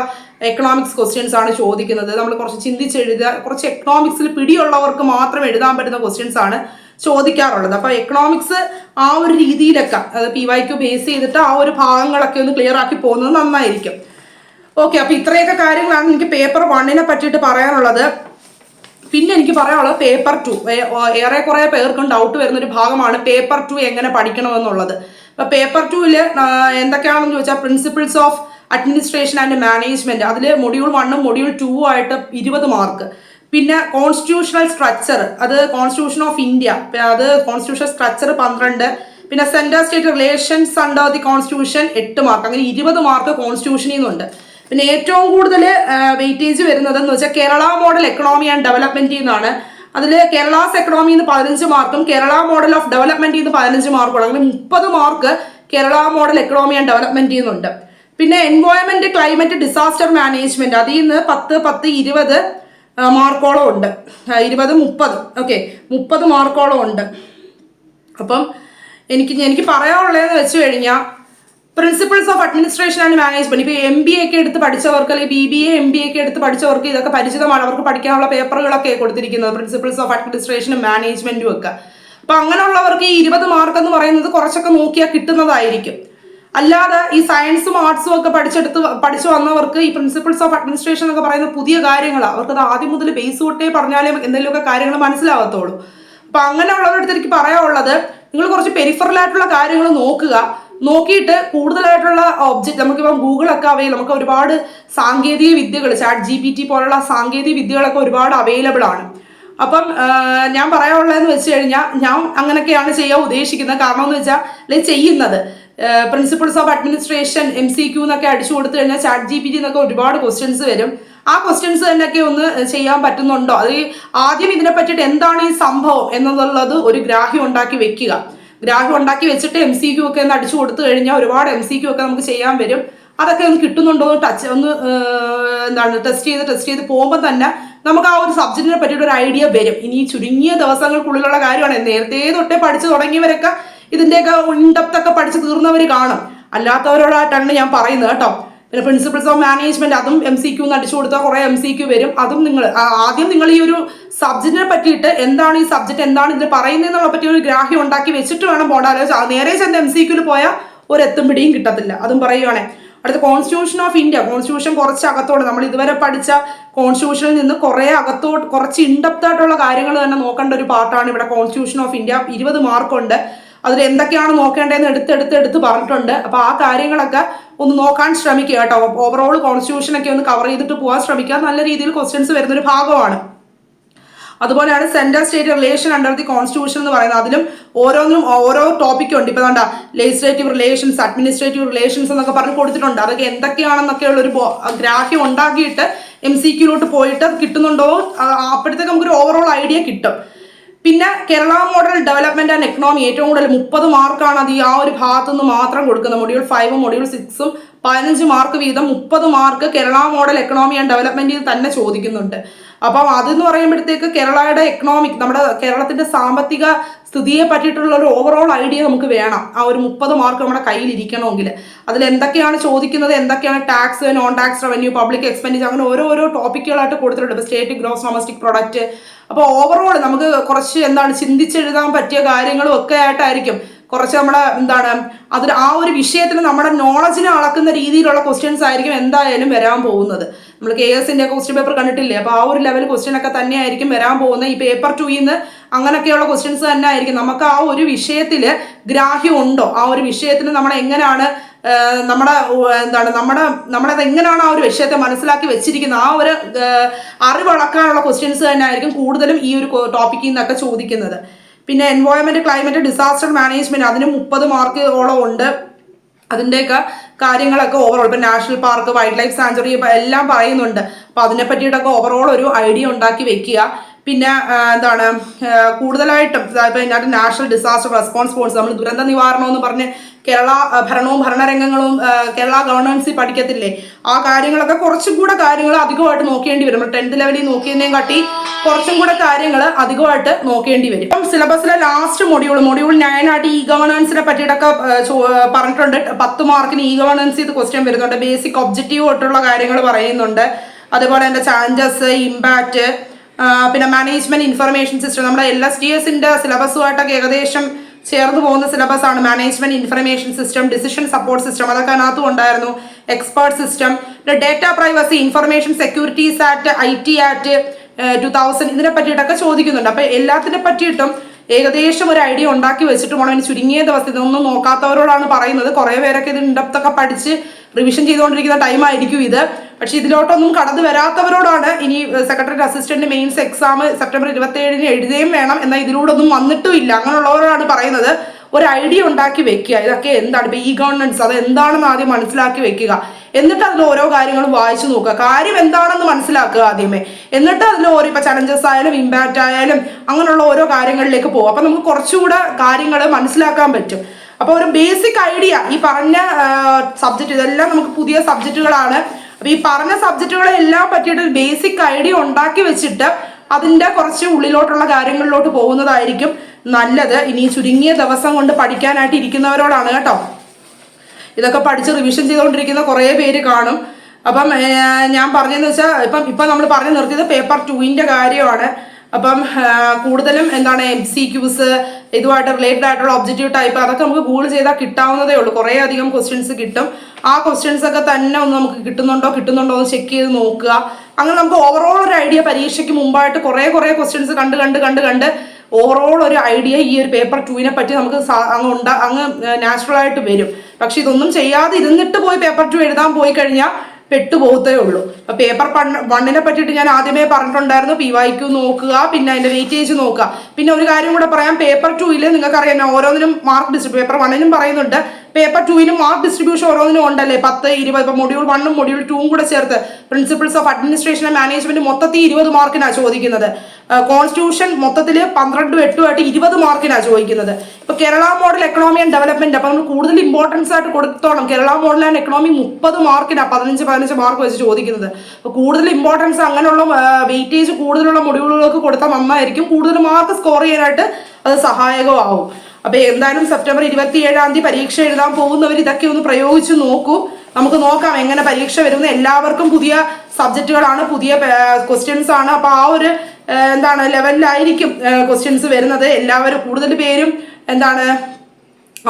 എക്കണോമിക്സ് ക്വസ്റ്റ്യൻസ് ആണ് ചോദിക്കുന്നത്. നമ്മൾ കുറച്ച് ചിന്തിച്ച് ചിന്തിച്ചെഴുതുക കുറച്ച് എക്കണോമിക്സിൽ പിടിയുള്ളവർക്ക് മാത്രം എഴുതാൻ പറ്റുന്ന ക്വസ്റ്റ്യൻസ് ആണ് ചോദിക്കാറുള്ളത്. അപ്പൊ എക്കണോമിക്സ് ആ ഒരു രീതിയിലൊക്കെ അത് പി വൈക്ക് ബേസ് ചെയ്തിട്ട് ആ ഒരു ഭാഗങ്ങളൊക്കെ ഒന്ന് ക്ലിയർ ആക്കി പോകുന്നത് നന്നായിരിക്കും. ഓക്കെ അപ്പൊ ഇത്രയൊക്കെ കാര്യങ്ങളാണ് എനിക്ക് പേപ്പർ വണ്ണിനെ പറ്റിയിട്ട് പറയാനുള്ളത്. പിന്നെ എനിക്ക് പറയാനുള്ളത് പേപ്പർ ടു ഏറെ കുറെ പേർക്കും ഡൗട്ട് വരുന്ന ഒരു ഭാഗമാണ് പേപ്പർ ടു എങ്ങനെ പഠിക്കണമെന്നുള്ളത്. അപ്പൊ പേപ്പർ ടുവിൽ എന്തൊക്കെയാണെന്ന് ചോദിച്ചാൽ principles of administration and management അതിൽ മൊഡ്യൂൾ വണ്ണും മൊഡ്യൂൾ ടു ആയിട്ട് ഇരുപത് മാർക്ക് പിന്നെ കോൺസ്റ്റിറ്റ്യൂഷണൽ സ്ട്രക്ചർ അത് കോൺസ്റ്റിറ്റ്യൂഷൻ ഓഫ് ഇന്ത്യ അത് കോൺസ്റ്റിറ്റ്യൂഷണൽ സ്ട്രക്ചർ പന്ത്രണ്ട്. പിന്നെ central state relations under the constitution എട്ട് മാർക്ക് അങ്ങനെ ഇരുപത് മാർക്ക് കോൺസ്റ്റിറ്റ്യൂഷനിൽ നിന്നുണ്ട്. പിന്നെ ഏറ്റവും കൂടുതൽ വെയിറ്റേജ് വരുന്നത് എന്ന് വെച്ചാൽ Kerala model economy and development നിന്നാണ്. അതിൽ കേരളാസ് എക്കണോമി എന്ന് പതിനഞ്ച് മാർക്കും കേരള മോഡൽ ഓഫ് ഡെവലപ്മെന്റ് നിന്ന് പതിനഞ്ച് മാർക്കും അങ്ങനെ മുപ്പത് mark Kerala model economy and development നിന്നുണ്ട്. പിന്നെ എൻവയോൺമെന്റ് ക്ലൈമറ്റ് ഡിസാസ്റ്റർ മാനേജ്മെന്റ് അതിൽ നിന്ന് പത്ത് പത്ത് ഇരുപത് മാർക്കോളം ഉണ്ട്. ഇരുപത് മുപ്പത്. ഓക്കെ മുപ്പത് മാർക്കോളം ഉണ്ട്. അപ്പം എനിക്ക് എനിക്ക് പറയാനുള്ളതെന്ന് വെച്ച് കഴിഞ്ഞാൽ principles of administration and management ഇപ്പൊ എം ബി എ ഒക്കെ എടുത്ത് പഠിച്ചവർക്ക് അല്ലെങ്കിൽ B B A M B ഒക്കെ എടുത്ത് പഠിച്ചവർക്ക് ഇതൊക്കെ പരിചിതമാണ്. അവർക്ക് പഠിക്കാനുള്ള പേപ്പറുകളൊക്കെ കൊടുത്തിരിക്കുന്നത് പ്രിൻസിപ്പിൾസ് ഓഫ് അഡ്മിനിസ്ട്രേഷനും മാനേജ്മെന്റും ഒക്കെ. അപ്പൊ അങ്ങനെയുള്ളവർക്ക് ഈ ഇരുപത് മാർക്ക് എന്ന് പറയുന്നത് കുറച്ചൊക്കെ നോക്കിയാൽ കിട്ടുന്നതായിരിക്കും. അല്ലാതെ ഈ സയൻസും ആർട്സും ഒക്കെ പഠിച്ചെടുത്ത് പഠിച്ചു വന്നവർക്ക് ഈ പ്രിൻസിപ്പിൾസ് ഓഫ് അഡ്മിനിസ്ട്രേഷൻ എന്നൊക്കെ പറയുന്ന പുതിയ കാര്യങ്ങളാണ് അവർക്ക് അത് ആദ്യം മുതൽ ബേസ് തൊട്ടേ പറഞ്ഞാലേ എന്തെങ്കിലുമൊക്കെ കാര്യങ്ങൾ മനസ്സിലാകത്തുള്ളൂ അപ്പൊ അങ്ങനെയുള്ളവരുടെ അടുത്ത് എനിക്ക് പറയാനുള്ളത് നിങ്ങൾ കുറച്ച് പെരിഫറലായിട്ടുള്ള കാര്യങ്ങൾ നോക്കുക. നോക്കിയിട്ട് കൂടുതലായിട്ടുള്ള ഒബ്ജക്റ്റ് നമുക്കിപ്പം ഗൂഗിളൊക്കെ അവൈൽ നമുക്ക് ഒരുപാട് സാങ്കേതിക വിദ്യകൾ ചാറ്റ് ജി പി ടി പോലുള്ള സാങ്കേതിക വിദ്യകളൊക്കെ ഒരുപാട് അവൈലബിൾ ആണ്. അപ്പം ഞാൻ പറയാനുള്ളതെന്ന് വെച്ച് കഴിഞ്ഞാൽ ഞാൻ അങ്ങനെയൊക്കെയാണ് ചെയ്യാൻ ഉദ്ദേശിക്കുന്നത്. കാരണം എന്ന് വെച്ചാൽ അല്ലെങ്കിൽ ചെയ്യുന്നത്. Principles of administration M C Q എന്നൊക്കെ അടിച്ചു കൊടുത്തു കഴിഞ്ഞാൽ ചാറ്റ് ജി പി ടി എന്നൊക്കെ ഒരുപാട് ക്വസ്റ്റ്യൻസ് വരും. ആ ക്വസ്റ്റ്യൻസ് തന്നെയൊക്കെ ഒന്ന് ചെയ്യാൻ പറ്റുന്നുണ്ടോ? അത് ആദ്യം ഇതിനെ പറ്റിയിട്ട് എന്താണ് ഈ സംഭവം എന്നുള്ളത് ഒരു ഗ്രാഹ്യം ഉണ്ടാക്കി വെക്കുക. ഗ്രാഹ്യം ഉണ്ടാക്കി വെച്ചിട്ട് എം സി ക്യൂ ഒക്കെ ഒന്ന് അടിച്ചു കൊടുത്തു കഴിഞ്ഞാൽ ഒരുപാട് എം സി ക്യൂ ഒക്കെ നമുക്ക് ചെയ്യാൻ വരും. അതൊക്കെ ഒന്ന് കിട്ടുന്നുണ്ടോ എന്ന് ടച്ച് ഒന്ന് എന്താണ് ടെസ്റ്റ് ചെയ്ത് ടെസ്റ്റ് ചെയ്ത് പോകുമ്പോൾ തന്നെ നമുക്ക് ആ ഒരു സബ്ജക്റ്റിനെ പറ്റിയിട്ട് ഒരു ഐഡിയ വരും. ഇനി ചുരുങ്ങിയ ദിവസങ്ങൾക്കുള്ളിലുള്ള കാര്യമാണ്. നേരത്തെ തൊട്ടേ പഠിച്ചു തുടങ്ങിയവരൊക്കെ ഇതിന്റെയൊക്കെ ഉണ്ടത്തൊക്കെ പഠിച്ച് തീർന്നവർ കാണും. അല്ലാത്തവരോടായിട്ടാണ് ഞാൻ പറയുന്നത് കേട്ടോ. പിന്നെ പ്രിൻസിപ്പിൾസ് ഓഫ് മാനേജ്മെന്റ് അതും എം സി ക്യൂ അടിച്ചു കൊടുത്താൽ കുറെ എം സി ക്യൂ വരും. അതും നിങ്ങൾ ആദ്യം നിങ്ങൾ ഈ ഒരു സബ്ജക്റ്റിനെ പറ്റിയിട്ട് എന്താണ് ഈ സബ്ജക്റ്റ് എന്താണ് ഇതിൽ പറയുന്നതെന്നുള്ള പറ്റി ഒരു ഗ്രാഹ്യം ഉണ്ടാക്കി വെച്ചിട്ട് വേണം പോടാലോ നേരെ ചെന്ന് എം സി ക്യൂൽ പോയാൽ ഒരു എത്തും പിടിയും കിട്ടത്തില്ല. അതും പറയുവാണേ. അടുത്ത കോൺസ്റ്റിറ്റ്യൂഷൻ ഓഫ് ഇന്ത്യ കോൺസ്റ്റിറ്റ്യൂഷൻ കുറച്ച് അകത്തോട്ട്. നമ്മൾ ഇതുവരെ പഠിച്ച കോൺസ്റ്റിറ്റ്യൂഷനിൽ നിന്ന് കുറെ അകത്തോട്ട് കുറച്ച് ഇൻഡപ്തായിട്ടുള്ള കാര്യങ്ങൾ തന്നെ നോക്കേണ്ട ഒരു പാർട്ടാണ് ഇവിടെ കോൺസ്റ്റിറ്റ്യൂഷൻ ഓഫ് ഇന്ത്യ ഇരുപത് മാർക്കുണ്ട് അതിൽ എന്തൊക്കെയാണ് നോക്കേണ്ടതെന്ന് എടുത്ത് എടുത്ത് എടുത്ത് പറഞ്ഞിട്ടുണ്ട്. അപ്പൊ ആ കാര്യങ്ങളൊക്കെ ഒന്ന് നോക്കാൻ ശ്രമിക്കുക കേട്ടോ. ഓവറോൾ കോൺസ്റ്റിറ്റ്യൂഷൻ ഒക്കെ ഒന്ന് കവർ ചെയ്തിട്ട് പോകാൻ ശ്രമിക്കുക. നല്ല രീതിയിൽ ക്വസ്റ്റ്യൻസ് വരുന്ന ഒരു ഭാഗമാണ്. അതുപോലെയാണ് central state relation under the constitution എന്ന് പറയുന്നത്. അതിലും ഓരോന്നും ഓരോ ടോപ്പിക്കും ഉണ്ട്. ഇപ്പൊ എന്താ ലെജിസ്ലേറ്റീവ് റിലേഷൻസ് അഡ്മിനിസ്ട്രേറ്റീവ് റിലേഷൻസ് എന്നൊക്കെ പറഞ്ഞ് കൊടുത്തിട്ടുണ്ട്. അതൊക്കെ എന്തൊക്കെയാണെന്നൊക്കെയുള്ള ഒരു ഗ്രാഹ്യം ഉണ്ടാക്കിയിട്ട് എം സി ക്യൂലോട്ട് പോയിട്ട് കിട്ടുന്നുണ്ടോ? അപ്പോഴത്തേക്ക് നമുക്കൊരു ഓവറോൾ ഐഡിയ കിട്ടും. പിന്നെ Kerala model development and economy ഏറ്റവും കൂടുതൽ മുപ്പത് മാർക്കാണ് അത് ഈ ആ ഒരു ഭാഗത്തു നിന്ന് മാത്രം കൊടുക്കുന്നത്. മൊഡ്യൂൾ ഫൈവും മൊഡ്യൂൾ സിക്സും പതിനഞ്ച് മാർക്ക് വീതം മുപ്പത് mark Kerala model economy and ഡെവലപ്മെന്റിൽ തന്നെ ചോദിക്കുന്നുണ്ട്. അപ്പം അതെന്ന് പറയുമ്പോഴത്തേക്ക് കേരളയുടെ എക്കണോമിക് നമ്മുടെ കേരളത്തിന്റെ സാമ്പത്തിക സ്ഥിതിയെ പറ്റിയിട്ടുള്ള ഒരു ഓവറോൾ ഐഡിയ നമുക്ക് വേണം. ആ ഒരു മുപ്പത് മാർക്ക് നമ്മുടെ കയ്യിൽ ഇരിക്കണമെങ്കിൽ. അതിൽ എന്തൊക്കെയാണ് ചോദിക്കുന്നത് എന്തൊക്കെയാണ് tax non tax revenue public expenditure അങ്ങനെ ഓരോ ഓരോ ടോപ്പിക്കുകളായിട്ട് കൊടുത്തിട്ടുണ്ട്. ഇപ്പോൾ സ്റ്റേറ്റ് ഗ്രോസ് ഡൊമസ്റ്റിക് പ്രൊഡക്റ്റ് അപ്പോൾ ഓവറോൾ നമുക്ക് കുറച്ച് എന്താണ് ചിന്തിച്ചെഴുതാൻ പറ്റിയ കാര്യങ്ങളും ഒക്കെ ആയിട്ടായിരിക്കും. കുറച്ച് നമ്മുടെ എന്താണ് അതിൽ ആ ഒരു വിഷയത്തിൽ നമ്മുടെ നോളജിനെ അളക്കുന്ന രീതിയിലുള്ള ക്വസ്റ്റ്യൻസ് ആയിരിക്കും എന്തായാലും വരാൻ പോകുന്നത്. നമ്മൾ കെ എസിന്റെ ക്വസ്റ്റ്യൻ പേപ്പർ കണ്ടിട്ടില്ലേ? അപ്പോൾ ആ ഒരു ലെവൽ ക്വസ്റ്റ്യൻ ഒക്കെ തന്നെയായിരിക്കും വരാൻ പോകുന്നത്. ഈ പേപ്പർ ടൂയിന്ന് അങ്ങനെയൊക്കെയുള്ള ക്വസ്റ്റ്യൻസ് തന്നെ ആയിരിക്കും. നമുക്ക് ആ ഒരു വിഷയത്തിൽ ഗ്രാഹ്യം ഉണ്ടോ? ആ ഒരു വിഷയത്തിൽ നമ്മൾ എങ്ങനെയാണ് നമ്മുടെ എന്താണ് നമ്മുടെ നമ്മളത് എങ്ങനെയാണ് ആ ഒരു വിഷയത്തെ മനസ്സിലാക്കി വെച്ചിരിക്കുന്നത് ആ ഒരു അറിവളക്കാനുള്ള ക്വസ്റ്റ്യൻസ് തന്നെ ആയിരിക്കും കൂടുതലും ഈ ഒരു ടോപ്പിക്കിൽ നിന്നൊക്കെ ചോദിക്കുന്നത്. പിന്നെ എൻവയോൺമെന്റ് ക്ലൈമറ്റ് ഡിസാസ്റ്റർ മാനേജ്മെന്റ് അതിന് മുപ്പത് മാർക്കോളം ഉണ്ട്. അതിന്റെയൊക്കെ കാര്യങ്ങളൊക്കെ ഓവറോൾ ഇപ്പം national park wildlife sanctuary എല്ലാം പറയുന്നുണ്ട്. അപ്പോൾ അതിനെ പറ്റിയിട്ടൊക്കെ ഓവറോൾ ഒരു ഐഡിയ ഉണ്ടാക്കി വെക്കുക. പിന്നെ എന്താണ് കൂടുതലായിട്ടും ഇപ്പം ഇതിനകത്ത് നാഷണൽ ഡിസാസ്റ്റർ റെസ്പോൺസ് ഫോഴ്സ് നമ്മൾ ദുരന്ത നിവാരണം എന്ന് പറഞ്ഞ് കേരള ഭരണവും ഭരണരംഗങ്ങളും കേരള ഗവർണൻസി പഠിക്കത്തില്ലേ? ആ കാര്യങ്ങളൊക്കെ കുറച്ചും കൂടെ കാര്യങ്ങൾ അധികമായിട്ട് നോക്കേണ്ടി വരും. ടെൻത്ത് ലെവലിൽ നോക്കിയതിനേയും കാട്ടി കുറച്ചും കൂടെ കാര്യങ്ങൾ അധികമായിട്ട് നോക്കേണ്ടി വരും. ഇപ്പം സിലബസിലെ ലാസ്റ്റ് മൊഡ്യൂൾ മൊഡ്യൂൾ നയനായിട്ട് ഇ ഗവർണൻസിനെ പറ്റിയിട്ടൊക്കെ പറഞ്ഞിട്ടുണ്ട്. പത്ത് മാർക്കിന് ഇ ഗവർണൻസ് ഇത് ക്വസ്റ്റ്യൻ വരുന്നുണ്ട്. ബേസിക് ഒബ്ജക്റ്റീവ് തൊട്ടുള്ള കാര്യങ്ങൾ പറയുന്നുണ്ട്. അതുപോലെ തന്നെ ചാൻജസ് ഇമ്പാക്റ്റ് പിന്നെ മാനേജ്മെന്റ് ഇൻഫർമേഷൻ സിസ്റ്റം നമ്മുടെ എൽ എസ് ഡി എസിന്റെ സിലബസുമായിട്ടൊക്കെ ഏകദേശം ചേർന്ന് പോകുന്ന സിലബസ് ആണ് management information system decision support system അതൊക്കെ അതിനകത്തും ഉണ്ടായിരുന്നു. എക്സ്പേർട്ട് സിസ്റ്റം പിന്നെ data privacy information securities act I T act two thousand ഇതിനെ പറ്റിയിട്ടൊക്കെ ചോദിക്കുന്നുണ്ട്. അപ്പൊ എല്ലാത്തിനെ പറ്റിയിട്ടും ഏകദേശം ഒരു ഐഡിയ ഉണ്ടാക്കി വെച്ചിട്ട് പോകണം ചുരുങ്ങിയ ദിവസം ഇതൊന്നും നോക്കാത്തവരോടാണ് പറയുന്നത്. കുറേ പേരൊക്കെ ഇത് ഇൻഡപ്തൊക്കെ പഠിച്ച് റിവിഷൻ ചെയ്തുകൊണ്ടിരിക്കുന്ന ടൈം ആയിരിക്കും ഇത്. പക്ഷെ ഇതിലോട്ടൊന്നും കടന്നു വരാത്തവരോടാണ് ഇനി secretary assistant mains exam September ഇരുപത്തി ഏഴിന് എഴുതുകയും വേണം. എന്നാൽ ഇതിലൂടെ ഒന്നും വന്നിട്ടും ഇല്ല. അങ്ങനെയുള്ളവരോടാണ് പറയുന്നത്. ഒരു ഐഡിയ ഉണ്ടാക്കി വെക്കുക. ഇതൊക്കെ എന്താണ്? ഇപ്പൊ ഈ ഗവൺമെന്റ്സ് അത് എന്താണെന്ന് ആദ്യം മനസ്സിലാക്കി വെക്കുക. എന്നിട്ട് അതിൽ ഓരോ കാര്യങ്ങളും വായിച്ചു നോക്കുക. കാര്യം എന്താണെന്ന് മനസ്സിലാക്കുക ആദ്യമേ. എന്നിട്ട് അതിൽ ഓരോ ഇപ്പൊ ചലഞ്ചസ് ആയാലും ഇമ്പാക്റ്റ് ആയാലും അങ്ങനെയുള്ള ഓരോ കാര്യങ്ങളിലേക്ക് പോകും. അപ്പൊ നമുക്ക് കുറച്ചുകൂടെ കാര്യങ്ങൾ മനസ്സിലാക്കാൻ പറ്റും. അപ്പൊ ഒരു ബേസിക് ഐഡിയ ഈ പറഞ്ഞ സബ്ജക്റ്റ് ഇതെല്ലാം നമുക്ക് പുതിയ സബ്ജക്റ്റുകളാണ് അപ്പൊ ഈ പറഞ്ഞ സബ്ജക്റ്റുകളെ എല്ലാം പറ്റിയിട്ട് ഒരു ബേസിക് ഐഡിയ ഉണ്ടാക്കി വെച്ചിട്ട് അതിന്റെ കുറച്ച് ഉള്ളിലോട്ടുള്ള കാര്യങ്ങളിലോട്ട് പോകുന്നതായിരിക്കും നല്ലത്. ഇനി ചുരുങ്ങിയ ദിവസം കൊണ്ട് പഠിക്കാനായിട്ട് ഇരിക്കുന്നവരോടാണ് കേട്ടോ. ഇതൊക്കെ പഠിച്ച് റിവിഷൻ ചെയ്തുകൊണ്ടിരിക്കുന്ന കുറേ പേര് കാണും. അപ്പം ഞാൻ പറഞ്ഞതെന്ന് വെച്ചാൽ ഇപ്പം ഇപ്പം നമ്മൾ പറഞ്ഞു നിർത്തിയത് പേപ്പർ ടുവിന്റെ കാര്യമാണ്. അപ്പം കൂടുതലും എന്താണ് എം സി ക്യൂസ് ഇതുമായിട്ട് റിലേറ്റഡ് ആയിട്ടുള്ള ഒബ്ജക്റ്റീവ് ടൈപ്പ് അതൊക്കെ നമുക്ക് ഗൂഗിൾ ചെയ്താൽ കിട്ടാവുന്നതേ ഉള്ളൂ. കുറേ അധികം ക്വസ്റ്റ്യൻസ് കിട്ടും. ആ ക്വസ്റ്റ്യൻസ് ഒക്കെ തന്നെ ഒന്ന് നമുക്ക് കിട്ടുന്നുണ്ടോ കിട്ടുന്നുണ്ടോ എന്ന് ചെക്ക് ചെയ്ത് നോക്കുക. അങ്ങനെ നമുക്ക് ഓവറോൾ ഒരു ഐഡിയ പരീക്ഷയ്ക്ക് മുമ്പായിട്ട് കുറേ കുറേ ക്വസ്റ്റ്യൻസ് കണ്ട് കണ്ട് കണ്ട് കണ്ട് ഓവറോൾ ഒരു ഐഡിയ ഈ ഒരു പേപ്പർ ടുവിനെ പറ്റി നമുക്ക് അങ്ങ് ഉണ്ടാ അങ്ങ് നാച്ചുറൽ ആയിട്ട് വരും. പക്ഷെ ഇതൊന്നും ചെയ്യാതെ ഇരുന്നിട്ട് പോയി പേപ്പർ ടു എഴുതാൻ പോയി കഴിഞ്ഞാൽ പെട്ടുപോകത്തേ ഉള്ളൂ. അപ്പൊ പേപ്പർ വണ്ണിനെ പറ്റിയിട്ട് ഞാൻ ആദ്യമേ പറഞ്ഞിട്ടുണ്ടായിരുന്നു. പി വൈ ക്യു നോക്കുക പിന്നെ അതിന്റെ വെയിറ്റേജ് നോക്കുക. പിന്നെ ഒരു കാര്യം കൂടെ പറയാം. പേപ്പർ ടൂയിൽ നിങ്ങൾക്ക് അറിയാം ഓരോന്നിനും മാർക്ക് ഡിസ്ട്രിബ്യൂ പേപ്പർ വണ്ണിനും പറയുന്നുണ്ട്. പേപ്പർ ടൂവിനും മാർക്ക് ഡിസ്ട്രിബ്യൂഷൻ ഓരോന്നിനും ഉണ്ടല്ലേ? പത്ത് ഇരുപത് ഇപ്പൊ മൊഡ്യൂൾ വണ്ണും മൊഡ്യൂൾ ടൂവും കൂടെ ചേർത്ത് principles of administration and management മൊത്തത്തിൽ ഇരുപത് മാർക്കിനാണ് ചോദിക്കുന്നത്. കോൺസ്റ്റിറ്റ്യൂഷൻ മൊത്തത്തിൽ പന്ത്രണ്ടും എട്ടും ആയിട്ട് ഇരുപത് മാർക്കിനാണ് ചോദിക്കുന്നത്. ഇപ്പൊ Kerala model economy and development അപ്പൊ നമ്മൾ കൂടുതൽ ഇമ്പോർട്ടൻസ് ആയിട്ട് കൊടുത്തോണം. കേരള മോഡൽ ആൻഡ് എക്കണോമി മുപ്പത് മാർക്കിനാണ് പതിനഞ്ച് പതിനഞ്ച് മാർക്ക് വെച്ച് ചോദിക്കുന്നത്. അപ്പോൾ കൂടുതൽ ഇമ്പോർട്ടൻസ് അങ്ങനെയുള്ള വെയിറ്റേജ് കൂടുതലുള്ള മൊഡ്യൂളുകൾക്ക് കൊടുത്താൽ നന്നായിരിക്കും. കൂടുതൽ മാർക്ക് സ്കോർ ചെയ്യാനായിട്ട് അത് സഹായകമാവും. അപ്പൊ എന്തായാലും സെപ്റ്റംബർ ഇരുപത്തി ഏഴാം തീയതി പരീക്ഷ എഴുതാൻ പോകുന്നവർ ഇതൊക്കെ ഒന്ന് പ്രയോഗിച്ച് നോക്കൂ. നമുക്ക് നോക്കാം എങ്ങനെ പരീക്ഷ വരുന്ന എല്ലാവർക്കും പുതിയ സബ്ജക്റ്റുകളാണ് പുതിയ ക്വസ്റ്റ്യൻസ് ആണ്. അപ്പൊ ആ ഒരു എന്താണ് ലെവലിലായിരിക്കും ക്വസ്റ്റ്യൻസ് വരുന്നത്. എല്ലാവരും കൂടുതൽ പേരും എന്താണ്